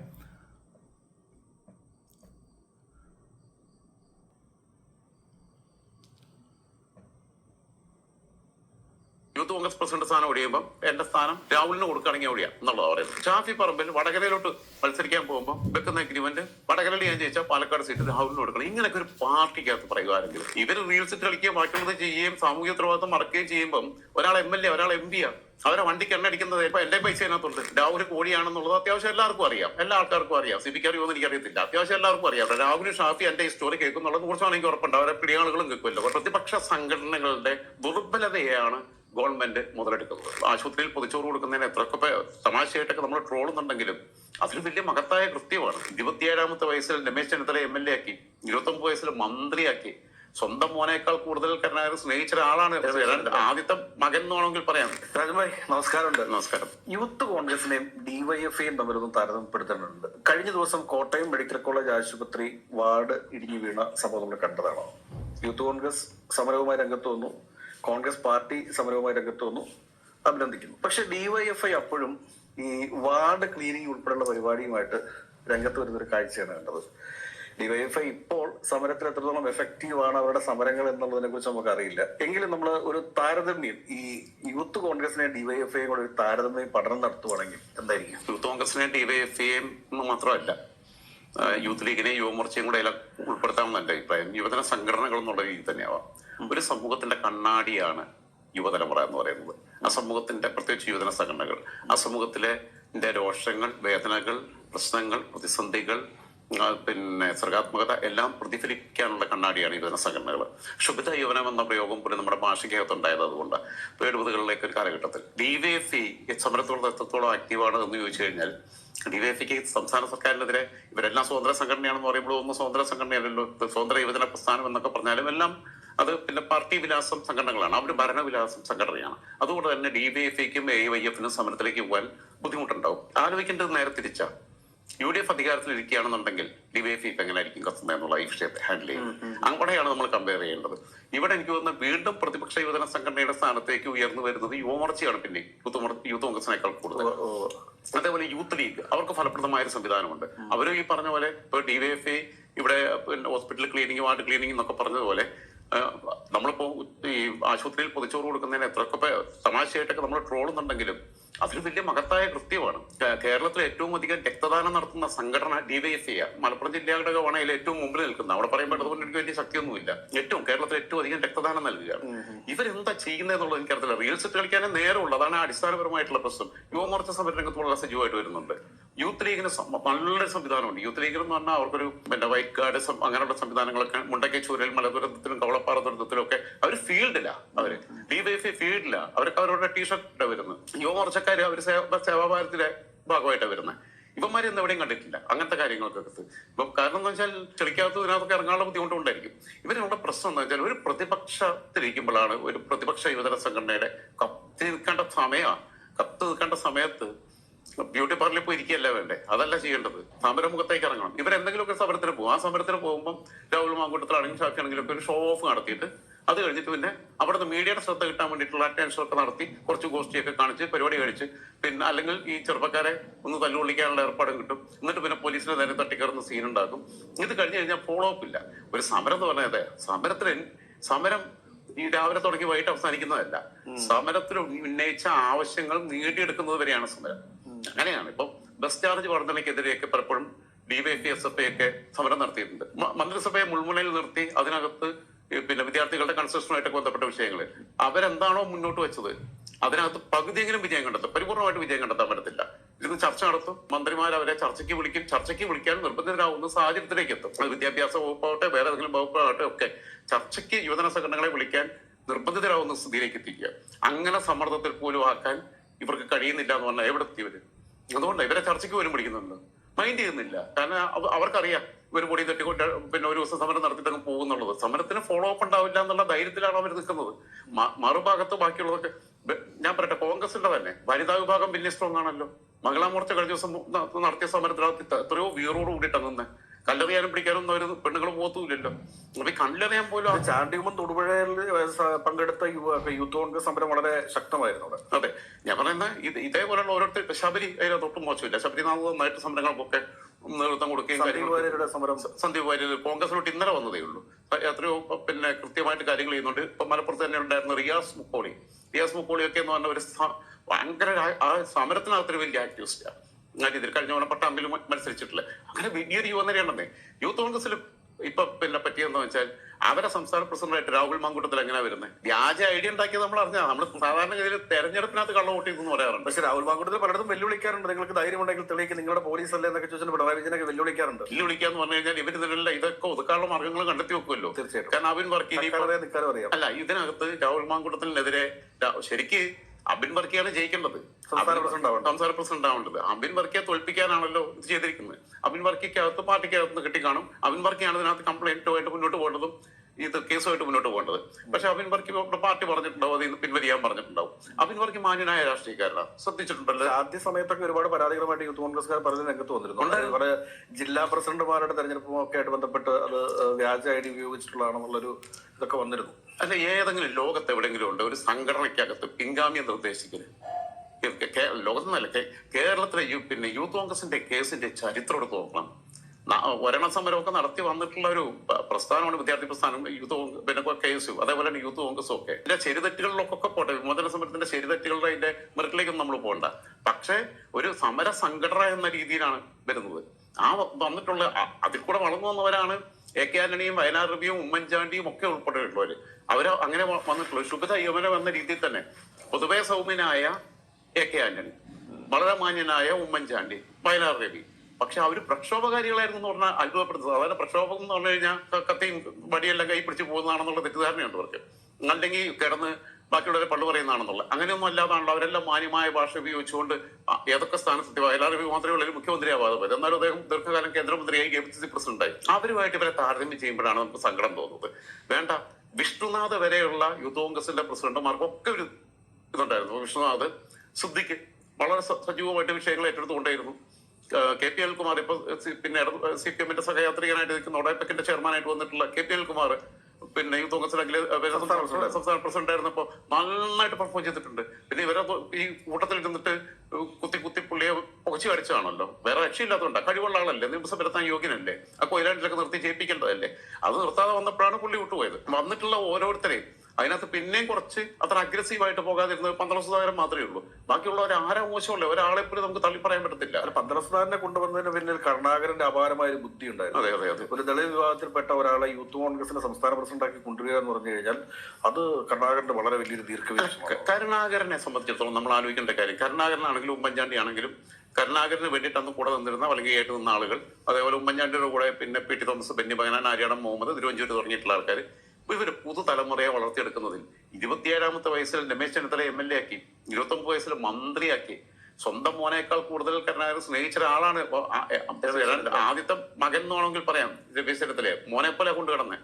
B: യൂത്ത് കോൺഗ്രസ് പ്രസിഡന്റ് സ്ഥാനം ഒഴിയുമ്പോൾ എന്റെ സ്ഥാനം രാഹുലിന് കൊടുക്കുകയാണെങ്കിൽ ഒഴിയാം എന്നുള്ളതാണ് പറയുന്നത്. ഷാഫി പറമ്പിൽ വടകരയിലോട്ട് മത്സരിക്കാൻ പോകുമ്പോൾ വെക്കുന്ന എഗ്രിമെന്റ് വടകരയിൽ ഞാൻ ജയിച്ചാൽ പാലക്കാട് സീറ്റ് രാഹുലിന് കൊടുക്കണം. ഇങ്ങനെയൊക്കെ ഒരു പാർട്ടിക്കകത്ത് പറയുകയാണെങ്കിൽ ഇവർ റീൽസ് കളിക്കുകയും ബാക്കിയുള്ളത് ചെയ്യുകയും സാമൂഹ്യ ഉത്തരവാദിത്വം മറക്കുകയും ചെയ്യുമ്പോൾ ഒരാൾ എം എൽ എ ഒരാൾ എം പി അവരെ വണ്ടിക്ക് എണ്ണ അടിക്കുന്നത് ഇപ്പൊ എന്റെ പൈസ അതിനകത്തുണ്ട്. രാഹുൽ കോടിയാണെന്നുള്ളത് അത്യാവശ്യം എല്ലാവർക്കും അറിയാം. എല്ലാ ആൾക്കാർക്കും അറിയാം. സിബിക്ക് അറിയുമെന്ന് എനിക്കറിയത്തില്ല. അത്യാവശ്യം എല്ലാവർക്കും അറിയാം. രാഹുൽ ഷാഫി എന്റെ ഈ സ്റ്റോറി കേൾക്കുന്നുള്ളത് കുറച്ചാണെങ്കിൽ ഉറപ്പുണ്ട്. അവരെ പിടിയാളുകളും കേൾക്കുമല്ലോ. പ്രതിപക്ഷ സംഘടനകളുടെ ദുർബലതയാണ് ഗവൺമെന്റ് മുതലെടുക്കുന്നത്. ആശുപത്രിയിൽ പൊതിച്ചോറ് കൊടുക്കുന്നതിന് എത്രയൊക്കെ തമാശയായിട്ടൊക്കെ നമ്മൾ ട്രോളുന്നുണ്ടെങ്കിലും അതൊരു വലിയ മഹത്തായ കൃത്യമാണ്. ഇരുപത്തിയേഴാമത്തെ വയസ്സിൽ Ramesh Chennithala M L A ആക്കി. ഇരുപത്തൊമ്പത് വയസ്സിൽ മന്ത്രിയാക്കി. സ്വന്തം മോനേക്കാൾ കൂടുതൽ കരുണാകരൻ സ്നേഹിച്ച ഒരാളാണ് ആദ്യത്തെ മകൻ എന്ന് വേണമെങ്കിൽ പറയാം.
C: രാജുഭായ് നമസ്കാരമുണ്ട്.
B: നമസ്കാരം.
C: യൂത്ത് കോൺഗ്രസിനെയും ഡിവൈഎഫ്ഐയും തമ്മിലൊന്നും താരതമ്യപ്പെടുത്തേണ്ടതുണ്ട്. കഴിഞ്ഞ ദിവസം കോട്ടയം മെഡിക്കൽ കോളേജ് ആശുപത്രി വാർഡ് ഇടിഞ്ഞു വീണ സംഭവം നമ്മൾ കണ്ടതാണോ? യൂത്ത് കോൺഗ്രസ് സമരവുമായി രംഗത്ത് വന്നു. കോൺഗ്രസ് പാർട്ടി സമരവുമായി രംഗത്ത് വന്നു അഭിനന്ദിക്കുന്നു. പക്ഷെ ഡിവൈഎഫ്ഐ അപ്പോഴും ഈ വാർഡ് ക്ലീനിങ് ഉൾപ്പെടെയുള്ള പരിപാടിയുമായിട്ട് രംഗത്ത് വരുന്ന ഒരു കാഴ്ചയാണ് കണ്ടത്. ഡിവൈഎഫ്ഐ ഇപ്പോൾ സമരത്തിൽ എത്രത്തോളം എഫക്റ്റീവ് ആണ് അവരുടെ സമരങ്ങൾ എന്നുള്ളതിനെ കുറിച്ച് നമുക്ക് അറിയില്ല എങ്കിലും നമ്മൾ ഒരു താരതമ്യം ഈ യൂത്ത് കോൺഗ്രസിനെ ഡിവൈഎഫ്ഐയും കൂടെ ഒരു താരതമ്യം പഠനം നടത്തുവാണെങ്കിൽ എന്തായിരിക്കും?
B: യൂത്ത് കോൺഗ്രസിനെ ഡിവൈഎഫ്ഐയും മാത്രമല്ല യൂത്ത് ലീഗിനെ യുവമോർച്ചയും കൂടെ ഉൾപ്പെടുത്താമെന്ന് എന്റെ അഭിപ്രായം. യുവജന സംഘടനകൾ എന്നുള്ള രീതി തന്നെയാവാം. ഒരു സമൂഹത്തിന്റെ കണ്ണാടിയാണ് യുവതലമുറ എന്ന് പറയുന്നത്. ആ സമൂഹത്തിന്റെ പ്രത്യേകിച്ച് യുവജന സംഘടനകൾ. ആ സമൂഹത്തിലെ രോഷങ്ങൾ വേദനകൾ പ്രശ്നങ്ങൾ പ്രതിസന്ധികൾ പിന്നെ സർഗാത്മകത എല്ലാം പ്രതിഫലിക്കാനുള്ള കണ്ണാടിയാണ് യുവജന സംഘടനകൾ. ശുഭിത യുവനം എന്ന പ്രയോഗം പോലും നമ്മുടെ ഭാഷയ്ക്കകത്ത് ഉണ്ടായത് അതുകൊണ്ട് എഴുപതുകളിലേക്ക് ഒരു കാലഘട്ടത്തിൽ. ഡി വൈ എഫ് ഇ സമരത്തോളം എത്രത്തോളം ആക്റ്റീവാണ് എന്ന് ചോദിച്ചു കഴിഞ്ഞാൽ ഡിവൈഎഫ്ഐക്ക് സംസ്ഥാന സർക്കാരിനെതിരെ ഇവരെല്ലാം സ്വതന്ത്ര സംഘടനയാണെന്ന് പറയുമ്പോൾ ഒന്നും സ്വതന്ത്ര സംഘടനയല്ലല്ലോ. സ്വതന്ത്ര യുവജന പ്രസ്ഥാനം എന്നൊക്കെ പറഞ്ഞാലും എല്ലാം അത് പിന്നെ പാർട്ടി വിലാസം സംഘടനകളാണ്. അവർ ഭരണവിലാസം സംഘടനയാണ്. അതുകൊണ്ട് തന്നെ ഡി വൈ എഫ് ഐക്കും എ വൈ എഫിനും സമരത്തിലേക്ക് പോകാൻ ബുദ്ധിമുട്ടുണ്ടാവും. ആലോചിക്കേണ്ടത് നേരെ തിരിച്ച. യു ഡി എഫ് അധികാരത്തിൽ ഇരിക്കുകയാണെന്നുണ്ടെങ്കിൽ എഫ് ഇപ്പൊ എങ്ങനെയായിരിക്കും കത്തുന്നത് എന്നുള്ള ഈ വിഷയത്തെ ഹാൻഡിൽ ചെയ്യുന്നത്. അങ്ങോട്ടെയാണ് നമ്മൾ കമ്പയർ ചെയ്യേണ്ടത്. ഇവിടെ എനിക്ക് തോന്നുന്നത് വീണ്ടും പ്രതിപക്ഷ യുവജന സംഘടനയുടെ സ്ഥാനത്തേക്ക് ഉയർന്നു വരുന്നത് യുവമോർച്ചയാണ് പിന്നെ യൂത്ത് യൂത്ത് കോൺഗ്രസിനേക്കാൾ കൂടുതൽ. അതേപോലെ യൂത്ത് ലീഗ്. അവർക്ക് ഫലപ്രദമായ ഒരു സംവിധാനമുണ്ട്. അവരും ഈ പറഞ്ഞ പോലെ ഇപ്പൊ ഡിവൈഎഫ്ഐ ഇവിടെ പിന്നെ ഹോസ്പിറ്റൽ ക്ലീനിങ് വാർഡ് ക്ലീനിങ് എന്നൊക്കെ പറഞ്ഞതുപോലെ ആശുപത്രിയിൽ പൊതിച്ചോറ് കൊടുക്കുന്നതിന് എത്രയൊക്കെ തമാശയായിട്ടൊക്കെ നമ്മൾ ട്രോളുന്നുണ്ടെങ്കിലും അതിന് വലിയ മഹത്തായ കൃത്യമാണ്. കേരളത്തിൽ ഏറ്റവും അധികം രക്തദാനം നടത്തുന്ന സംഘടന ഡിവൈഎഫ്ഐ മലപ്പുറം ജില്ലയുടെ അതിൽ ഏറ്റവും മുമ്പിൽ നിൽക്കുന്നത്. അവിടെ പറയുമ്പോൾ അതുകൊണ്ട് എനിക്ക് വലിയ ശക്തിയൊന്നുമില്ല. ഏറ്റവും കേരളത്തിൽ ഏറ്റവും അധികം രക്തദാനം നൽകുക ഇവരെന്താ ചെയ്യുന്നത് എന്നുള്ളത് എനിക്കറിയില്ല റീൽസ് കളിക്കാനേ നേരമുള്ളൂ. അതാണ് അടിസ്ഥാനപരമായിട്ടുള്ള പ്രശ്നം. യുവമോർച്ച സമരരംഗത്ത് വളരെ സജീവമായിട്ട് വരുന്നുണ്ട്. യൂത്ത് ലീഗിന് നല്ലൊരു സംവിധാനമുണ്ട്. യൂത്ത് ലീഗ് എന്ന് പറഞ്ഞാൽ അവർക്കൊരു പിന്നെ വൈറ്റ് അങ്ങനെയുള്ള സംവിധാനങ്ങളൊക്കെ മുണ്ടക്കൈ ചൂരൽ മലദുരന്തത്തിലും കവളപ്പാറ ദുരന്തത്തിലും ഒക്കെ അവർ ഫീൽഡില്ല അവർ. ഡിവൈഎഫ്ഐ ഫീൽഡില്ല അവർക്ക് അവരുടെ ടീഷർട്ട് വരുന്നത്. യുവമോർച്ചക്കാർ അവർ സേവാഭാരത്തിലെ ഭാഗമായിട്ടാണ് വരുന്നത് ഇവന്മാരെ ഇന്ന് എവിടെയും കണ്ടിട്ടില്ല. അങ്ങനത്തെ കാര്യങ്ങൾക്കൊക്കെ ഇപ്പൊ കാരണം എന്താ വെച്ചാൽ ചെളിക്കകത്ത് ഇതിനകത്തൊക്കെ ഇറങ്ങാനുള്ള ബുദ്ധിമുട്ടുണ്ടായിരിക്കും. ഇവരുടെ പ്രശ്നം എന്ന് വെച്ചാൽ ഒരു പ്രതിപക്ഷത്തിരിക്കുമ്പോഴാണ് ഒരു പ്രതിപക്ഷ യുവജന സംഘടനയുടെ കത്തി നിൽക്കേണ്ട സമയമാണ് കത്ത് നിൽക്കേണ്ട സമയത്ത് ബ്യൂട്ടി പാർലറിൽ പോയി ഇരിക്കുകയല്ല വേണ്ടേ? അതല്ല ചെയ്യേണ്ടത്. സമരമുഖത്തേക്ക് ഇറങ്ങണം. ഇവരെന്തെങ്കിലുമൊക്കെ സമരത്തിന് പോകും ആ സമരത്തിന് പോകുമ്പോൾ രാഹുൽ മാങ്കൂട്ടത്തിലാണെങ്കിലും ഷാഫിയാണെങ്കിലും ഒക്കെ ഒരു ഷോ ഓഫ് നടത്തിയിട്ട് അത് കഴിഞ്ഞിട്ട് പിന്നെ അവിടുന്ന് മീഡിയയുടെ ശ്രദ്ധ കിട്ടാൻ വേണ്ടിയിട്ടുള്ള അറ്റൻഷൻ ഒക്കെ നടത്തി കുറച്ച് ഗോഷ്ടിയൊക്കെ കാണിച്ച് പരിപാടി കഴിച്ച് പിന്നെ അല്ലെങ്കിൽ ഈ ചെറുപ്പക്കാരെ ഒന്ന് തല്ലുകൊള്ളിക്കാനുള്ള ഏർപ്പാടും കിട്ടും. എന്നിട്ട് പിന്നെ പോലീസിനെ നേരെ തട്ടിക്കയറുന്ന സീൻ ഉണ്ടാക്കും ഇത് കഴിഞ്ഞ് കഴിഞ്ഞാൽ ഫോളോ അപ്പ് ഇല്ല. ഒരു സമരം എന്ന് പറഞ്ഞത് സമരത്തിന് സമരം ഈ രാവിലെ തുടങ്ങി വൈകിട്ട് അവസാനിക്കുന്നതല്ല. സമരത്തിൽ ഉന്നയിച്ച ആവശ്യങ്ങൾ നേടിയെടുക്കുന്നത് വരെയാണ് സമരം. അങ്ങനെയാണ്. ഇപ്പം ബസ് ചാർജ് വർധനയ്ക്കെതിരെയൊക്കെ പലപ്പോഴും ഡിവൈഎഫ്ഐ എസ് എഫ് ഒക്കെ സമരം നടത്തിയിട്ടുണ്ട്. മന്ത്രിസഭയെ മുൾമുനയിൽ നിർത്തി അതിനകത്ത് പിന്നെ വിദ്യാർത്ഥികളുടെ കൺസ്ട്രക്ഷനുമായിട്ടൊക്കെ ബന്ധപ്പെട്ട വിഷയങ്ങൾ അവരെന്താണോ മുന്നോട്ട് വെച്ചത് അതിനകത്ത് പകുതിയെങ്കിലും വിജയം കണ്ടെത്തും. പരിപൂർണമായിട്ട് വിജയം കണ്ടെത്താൻ പറ്റത്തില്ല. ഇരുന്ന് ചർച്ച നടത്തും. മന്ത്രിമാർ അവരെ ചർച്ചയ്ക്ക് വിളിക്കും. ചർച്ചയ്ക്ക് വിളിക്കാൻ നിർബന്ധിതരാകുന്ന സാഹചര്യത്തിലേക്ക് എത്തും. വിദ്യാഭ്യാസ വകുപ്പാവട്ടെ വേറെ ഏതെങ്കിലും വകുപ്പാവട്ടെ ഒക്കെ ചർച്ചയ്ക്ക് യുവജന സംഘടനകളെ വിളിക്കാൻ നിർബന്ധിതരാകുന്ന സ്ഥിതിയിലേക്ക് എത്തിക്കുക. അങ്ങനെ സമ്മർദ്ദത്തിൽ പോലും ആക്കാൻ ഇവർക്ക് കഴിയുന്നില്ല എന്ന് പറഞ്ഞാൽ എവിടെ എത്തി ഇവർ അതുകൊണ്ട് ഇവരെ ചർച്ചയ്ക്ക് പോലും പിടിക്കുന്നുണ്ട്. മൈൻഡ് ചെയ്യുന്നില്ല. കാരണം അവർക്കറിയാം. ഇവർ പൊടി തട്ടിക്കൊണ്ട് പിന്നെ ഒരു ദിവസം സമരം നടത്തിയിട്ടങ്ങ് പോകുന്നുള്ളത് സമരത്തിന് ഫോളോ അപ്പ് ഉണ്ടാവില്ല എന്നുള്ള ധൈര്യത്തിലാണ് അവർ നിൽക്കുന്നത്. മറുഭാഗത്ത് ബാക്കിയുള്ളതൊക്കെ ഞാൻ പറയട്ടെ കോൺഗ്രസിന്റെ തന്നെ വനിതാ വിഭാഗം വലിയ സ്ട്രോങ് ആണല്ലോ. മഹിളാ മോർച്ച കഴിഞ്ഞ ദിവസം നടത്തിയ സമരത്തിനകത്ത് എത്രയോ വീറോട് കൂടിയിട്ടാണ് നിന്ന്. കല്ലെറിയാനും പിടിക്കാനും ഒന്നും അവർ പെണ്ണുങ്ങൾ പോകത്തുമില്ലല്ലോ. അപ്പൊ കല്ലെറിയാൻ പോലും ആ-
C: ചാണ്ടിയുമ്പം തൊടുപുഴയിൽ പങ്കെടുത്ത യൂത്ത് കോൺഗ്രസ് സമരം വളരെ ശക്തമായിരുന്നു അവിടെ.
B: അതെ. ഞാൻ പറയുന്ന ഇത് ഇതേപോലെയുള്ള ഓരോരുത്തർ ശബരി അതിനകത്ത് ഒട്ടും മോശമില്ല. ശബരിനാഥ് നന്നായിട്ട് സമരങ്ങൾക്കൊക്കെ നേതൃത്വം കൊടുക്കുകയും
C: സമരം.
B: സന്ദീപ് വാര്യർ കോൺഗ്രസിലോട്ട് ഇന്നലെ വന്നതേ ഉള്ളൂ. എത്രയോ പിന്നെ കൃത്യമായിട്ട് കാര്യങ്ങൾ ചെയ്യുന്നുണ്ട്. ഇപ്പൊ മലപ്പുറത്ത് തന്നെ ഉണ്ടായിരുന്ന റിയാസ് മുക്കോളി. റിയാസ് മുക്കോളിയൊക്കെ എന്ന് പറഞ്ഞ ഒരു ഭയങ്കര ആ- സമരത്തിന് സമരത്തിനകത്തൊരു വലിയ ആക്ടിവിസ്റ്റാണ് ഇതിൽ കഴിഞ്ഞ തവണ പട്ടാമ്പിൽ മത്സരിച്ചിട്ടില്ല. അങ്ങനെ വലിയൊരു യുവനിരയാണെന്നേ യൂത്ത് കോൺഗ്രസിൽ ഇപ്പൊ പിന്നെ പറ്റിയെന്ന് വെച്ചാൽ അവരെ സംസ്ഥാന പ്രസിഡന്റായിട്ട് രാഹുൽ മാങ്കൂട്ടത്തിൽ എങ്ങനെ വരുന്നത് വ്യാജ ഐഡിയ ഉണ്ടാക്കിയത് നമ്മൾ അറിഞ്ഞാൽ നമ്മൾ സാധാരണഗതിയിൽ തെരഞ്ഞെടുപ്പിനകത്ത് കള്ള വോട്ട് എന്ന് പറയാറുണ്ട്.
C: പക്ഷേ രാഹുൽ മാങ്കൂട്ടത്തിൽ പലയിടത്തും വെല്ലുവിളിക്കാറുണ്ട്. നിങ്ങൾക്ക് ധൈര്യമുണ്ടെങ്കിൽ തെളിയിക്ക്. നിങ്ങളുടെ പോലീസ് അല്ലേ എന്നൊക്കെ ചോദിച്ചാൽ പിണറായി വിജയനൊക്കെ വെല്ലുവിളിക്കാറുണ്ട്.
B: വെല്ലുവിളിക്കാന്ന് പറഞ്ഞു കഴിഞ്ഞാൽ ഇവർ ഇതിനുള്ള ഇതൊക്കെ ഒതുക്കാനുള്ള മാർഗങ്ങൾ കണ്ടെത്തി വെക്കുമല്ലോ.
C: തീർച്ചയായിട്ടും.
B: കാരണം അവൻ വർക്ക് അല്ല ഇതിനകത്ത് രാഹുൽ മാങ്കൂട്ടത്തിനെതിരെ ശരിക്ക് അബിൻ വർക്കിയാണ് ജയിക്കേണ്ടത്.
C: സംസ്ഥാന
B: അബിൻ-
C: പ്രസിഡന്റ് ആവേണ്ടത്.
B: പ്രസിഡന്റ് ആവേണ്ടത് അബിൻ വർക്കിയെ തോൽപ്പിക്കാനാണല്ലോ ഇത് ചെയ്തിരിക്കുന്നത്. അബിൻ വർക്കിക്കകത്ത് പാർട്ടിക്കകത്ത് കിട്ടിക്കാണും. അബിൻ വർക്കിയാണ് ഇതിനകത്ത് കംപ്ലൈന്റുമായിട്ട് മുന്നോട്ട് പോകേണ്ടതും. ഇത് കേസുമായിട്ട് മുന്നോട്ട് പോകേണ്ടത്. പക്ഷെ അബിൻ വർക്കി പാർട്ടി പറഞ്ഞിട്ടുണ്ടാവും അതിൽ നിന്ന് പിൻവലിയാൻ പറഞ്ഞിട്ടുണ്ടാവും. അബിൻ വർക്കി മാന്യനായ രാഷ്ട്രീയക്കാരനാണ് ശ്രദ്ധിച്ചിട്ടുണ്ടല്ലോ?
C: ആദ്യ സമയത്തൊക്കെ ഒരുപാട് പരാതികളുമായിട്ട് യൂത്ത് കോൺഗ്രസ്സുകാർ പറഞ്ഞ രംഗത്ത് വന്നിരുന്നു. കുറെ ജില്ലാ പ്രസിഡന്റുമാരുടെ തെരഞ്ഞെടുപ്പും ഒക്കെ ആയിട്ട് ബന്ധപ്പെട്ട് അത് വ്യാജ ഐ ഡി ഉപയോഗിച്ചിട്ടുള്ളതാണെന്നുള്ളൊരു ഇതൊക്കെ വന്നിരുന്നു.
B: അല്ല ഏതെങ്കിലും ലോകത്ത് എവിടെയെങ്കിലും ഉണ്ട് ഒരു സംഘടനയ്ക്കകത്ത് പിൻഗാമിയെ നിർദ്ദേശിക്കുന്നത് ഉദ്ദേശിക്കുന്നത് കേ- കേരളത്തിലെ യു- പിന്നെ യൂത്ത് കോൺഗ്രസിന്റെ കേസിന്റെ ചരിത്രം എടുത്ത് നോക്കണം ന- ഒരെണ്ണ സമരമൊക്കെ നടത്തി വന്നിട്ടുള്ള ഒരു പ്രസ്ഥാനമാണ് വിദ്യാർത്ഥി പ്രസ്ഥാനം യൂത്ത് പിന്നെ കെ എസ് യു അതേപോലെ തന്നെ യൂത്ത് കോൺഗ്രസും ഒക്കെ. ഇതിന്റെ ശരിതെറ്റുകളിലൊക്കെ പോട്ടെ വിമോചന സമരത്തിന്റെ ശരിതെറ്റുകളുടെ അതിന്റെ മെറിറ്റിലേക്കൊന്നും നമ്മൾ പോകണ്ട പക്ഷേ ഒരു സമര സംഘടന എന്ന രീതിയിലാണ് വരുന്നത്. ആ വന്നിട്ടുള്ള അതിൽ കൂടെ വളർന്നു വന്നവരാണ് എ കെ ആന്റണിയും വയനാട് റബിയും ഉമ്മൻചാണ്ടിയും ഒക്കെ ഉൾപ്പെട്ടിട്ടുള്ളവര്. അവർ അങ്ങനെ വന്നിട്ടുള്ളൂ. ശുഭിത യവന എന്ന രീതിയിൽ തന്നെ പൊതുവെ സൗമ്യനായ എ കെ ആന്റണി വളരെ മാന്യനായ ഉമ്മൻചാണ്ടി വയനാട് രവി പക്ഷെ അവർ പ്രക്ഷോഭകാരികളായിരുന്നു എന്ന് പറഞ്ഞാൽ അത്ഭുതപ്പെടുത്തുന്നത്. അതായത് പ്രക്ഷോഭം എന്ന് പറഞ്ഞു കഴിഞ്ഞാൽ കത്തിയും വടിയെല്ലാം കൈ പിടിച്ച് പോകുന്നതാണെന്നുള്ള തെറ്റിദ്ധാരണയുണ്ട് അവർക്ക്. അല്ലെങ്കിൽ കിടന്ന് ബാക്കിയുള്ളവരെ പള്ളു പറയുന്നതാണെന്നുള്ള അങ്ങനെയൊന്നും അല്ലാതാണല്ലോ. അവരെല്ലാം മാന്യമായ ഭാഷ ഉപയോഗിച്ചുകൊണ്ട് ഏതൊക്കെ സ്ഥാനത്തെത്തി വയലാർ രവി മാത്രമേ ഉള്ളൂ മുഖ്യമന്ത്രി മുഖ്യമന്ത്രിയാവാതെ പോയത്. എന്നാലും അദ്ദേഹം ദീർഘകാലം കേന്ദ്രമന്ത്രിയായി കെ പി സി സി പ്രസിഡന്റായി അവരുമായിട്ട് ഇവരെ താരതമ്യം ചെയ്യുമ്പോഴാണ് നമുക്ക് സങ്കടം തോന്നുന്നത്. വേണ്ട. വിഷ്ണുനാഥ് വരെയുള്ള യൂത്ത് കോൺഗ്രസിന്റെ പ്രസിഡന്റുമാർക്കൊക്കെ ഒരു ഇതുണ്ടായിരുന്നു. വിഷ്ണുനാഥ് സിദ്ദിഖ് വളരെ സജീവമായിട്ട് വിഷയങ്ങൾ ഏറ്റെടുത്തുകൊണ്ടേയിരുന്നു. കെ പി അനിൽകുമാർ ഇപ്പൊ പിന്നെ സി പി എമ്മിന്റെ സഹയാത്രികനായിട്ട് നിൽക്കുന്ന ഒഡേപെക്കിന്റെ ചെയർമാനായിട്ട് വന്നിട്ടുള്ള കെ പി അനിൽകുമാർ പിന്നെ യൂത്ത് സംസ്ഥാന സംസ്ഥാന പ്രസിഡന്റ് ആയിരുന്നപ്പോ നന്നായിട്ട് പെർഫോം ചെയ്തിട്ടുണ്ട്. പിന്നെ ഇവരെ ഈ കൂട്ടത്തിൽ ഇരുന്നിട്ട് കുത്തി കുത്തി പുള്ളിയെ പുകച്ചു കടിച്ചതാണല്ലോ. വേറെ രക്ഷയില്ലാത്തതുകൊണ്ട്. കഴിവുള്ള ആളല്ലേ. നിയമസഭ നിർത്താൻ യോഗ്യനല്ലേ. ആ കൊയിലാണ്ടിലൊക്കെ നിർത്തി ജയിപ്പിക്കേണ്ടതല്ലേ. അത് നിർത്താതെ വന്നപ്പോഴാണ് പുള്ളി വിട്ടുപോയത്. വന്നിട്ടുള്ള ഓരോരുത്തരെയും അതിനകത്ത് പിന്നെയും കുറച്ച് അത്ര അഗ്രസീവ് ആയിട്ട് പോകാതിരുന്നത് പന്ത്രണ്ട് സുധാകരൻ മാത്രമേ ഉള്ളൂ. ബാക്കിയുള്ളവർ ആരാ മോശമല്ല ഒരാളെ പോലും നമുക്ക് തള്ളി പറയാൻ പറ്റത്തില്ല.
C: അല്ല സുധാകരനെ കൊണ്ടുവന്നതിന് പിന്നിൽ കരുണാകരന്റെ അപാരമായ ഒരു ബുദ്ധി ഉണ്ടായിരുന്നു.
B: അതെ അതെ അതെ.
C: ഒരു ദളിത് വിഭാഗത്തിൽപ്പെട്ട ഒരാളെ യൂത്ത് കോൺഗ്രസിന്റെ സംസ്ഥാന പ്രസിഡന്റാക്കി കൊണ്ടുവരിക എന്ന് പറഞ്ഞു കഴിഞ്ഞാൽ അത് കരുണാകരന്റെ വളരെ വലിയൊരു
B: ദീർഘവീക്ഷണം കരുണാകരനെ സംബന്ധിച്ചിടത്തോളം നമ്മൾ ആലോചിക്കേണ്ട കാര്യം കരുണാകരനാണെങ്കിലും ഉമ്മൻചാണ്ടി ആണെങ്കിലും കരുണാകരന് വേണ്ടിയിട്ട് അന്ന് കൂടെ നിന്നിരുന്ന വലങ്കയായിട്ട് നിന്ന ആളുകൾ അതേപോലെ ഉമ്മൻചാണ്ടിയുടെ കൂടെ പിന്നെ പി ടി തോമസ് ബെന്നി ബഗനാൻ ആര്യാടം മുഹമ്മദ് തിരുവഞ്ചൂര് തുടങ്ങിയിട്ടുള്ള ആൾക്കാർ ഇവർ പുതുതലമുറയെ വളർത്തിയെടുക്കുന്നതിൽ ഇരുപത്തിയേഴാമത്തെ വയസ്സിൽ Ramesh Chennithala M L A ആക്കി ഇരുപത്തൊമ്പത് വയസ്സിൽ മന്ത്രിയാക്കി. സ്വന്തം മോനേക്കാൾ കൂടുതൽ കരുണാകരൻ സ്നേഹിച്ച ഒരാളാണ് ആദ്യത്തെ മകൻ എന്ന് വേണമെങ്കിൽ പറയാം രമേശ് ചെന്നിത്തലയെ. മോനെ പോലെ കൊണ്ടുകിടന്നെ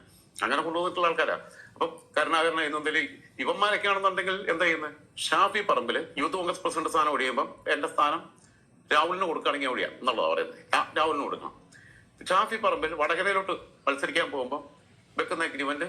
B: അങ്ങനെ കൊണ്ടുവന്നിട്ടുള്ള ആൾക്കാരാ. അപ്പൊ കരുണാകരൻ ഇന്നെന്തെങ്കിലും ഇവന്മാരൊക്കെ ആണെന്നുണ്ടെങ്കിൽ എന്താ ചെയ്യുന്നത് ഷാഫി പറമ്പിൽ യൂത്ത് കോൺഗ്രസ് പ്രസിഡന്റ് സ്ഥാനം ഒഴിയുമ്പോൾ എന്റെ സ്ഥാനം രാഹുലിന് കൊടുക്കുകയാണെങ്കിൽ എവിടെയാ എന്നുള്ളതാ പറയുന്നത്. രാഹുലിന് കൊടുക്കണം. ഷാഫി പറമ്പിൽ വടകരയിലോട്ട് മത്സരിക്കാൻ പോകുമ്പോൾ വെക്കുന്ന എഗ്രിമെന്റ്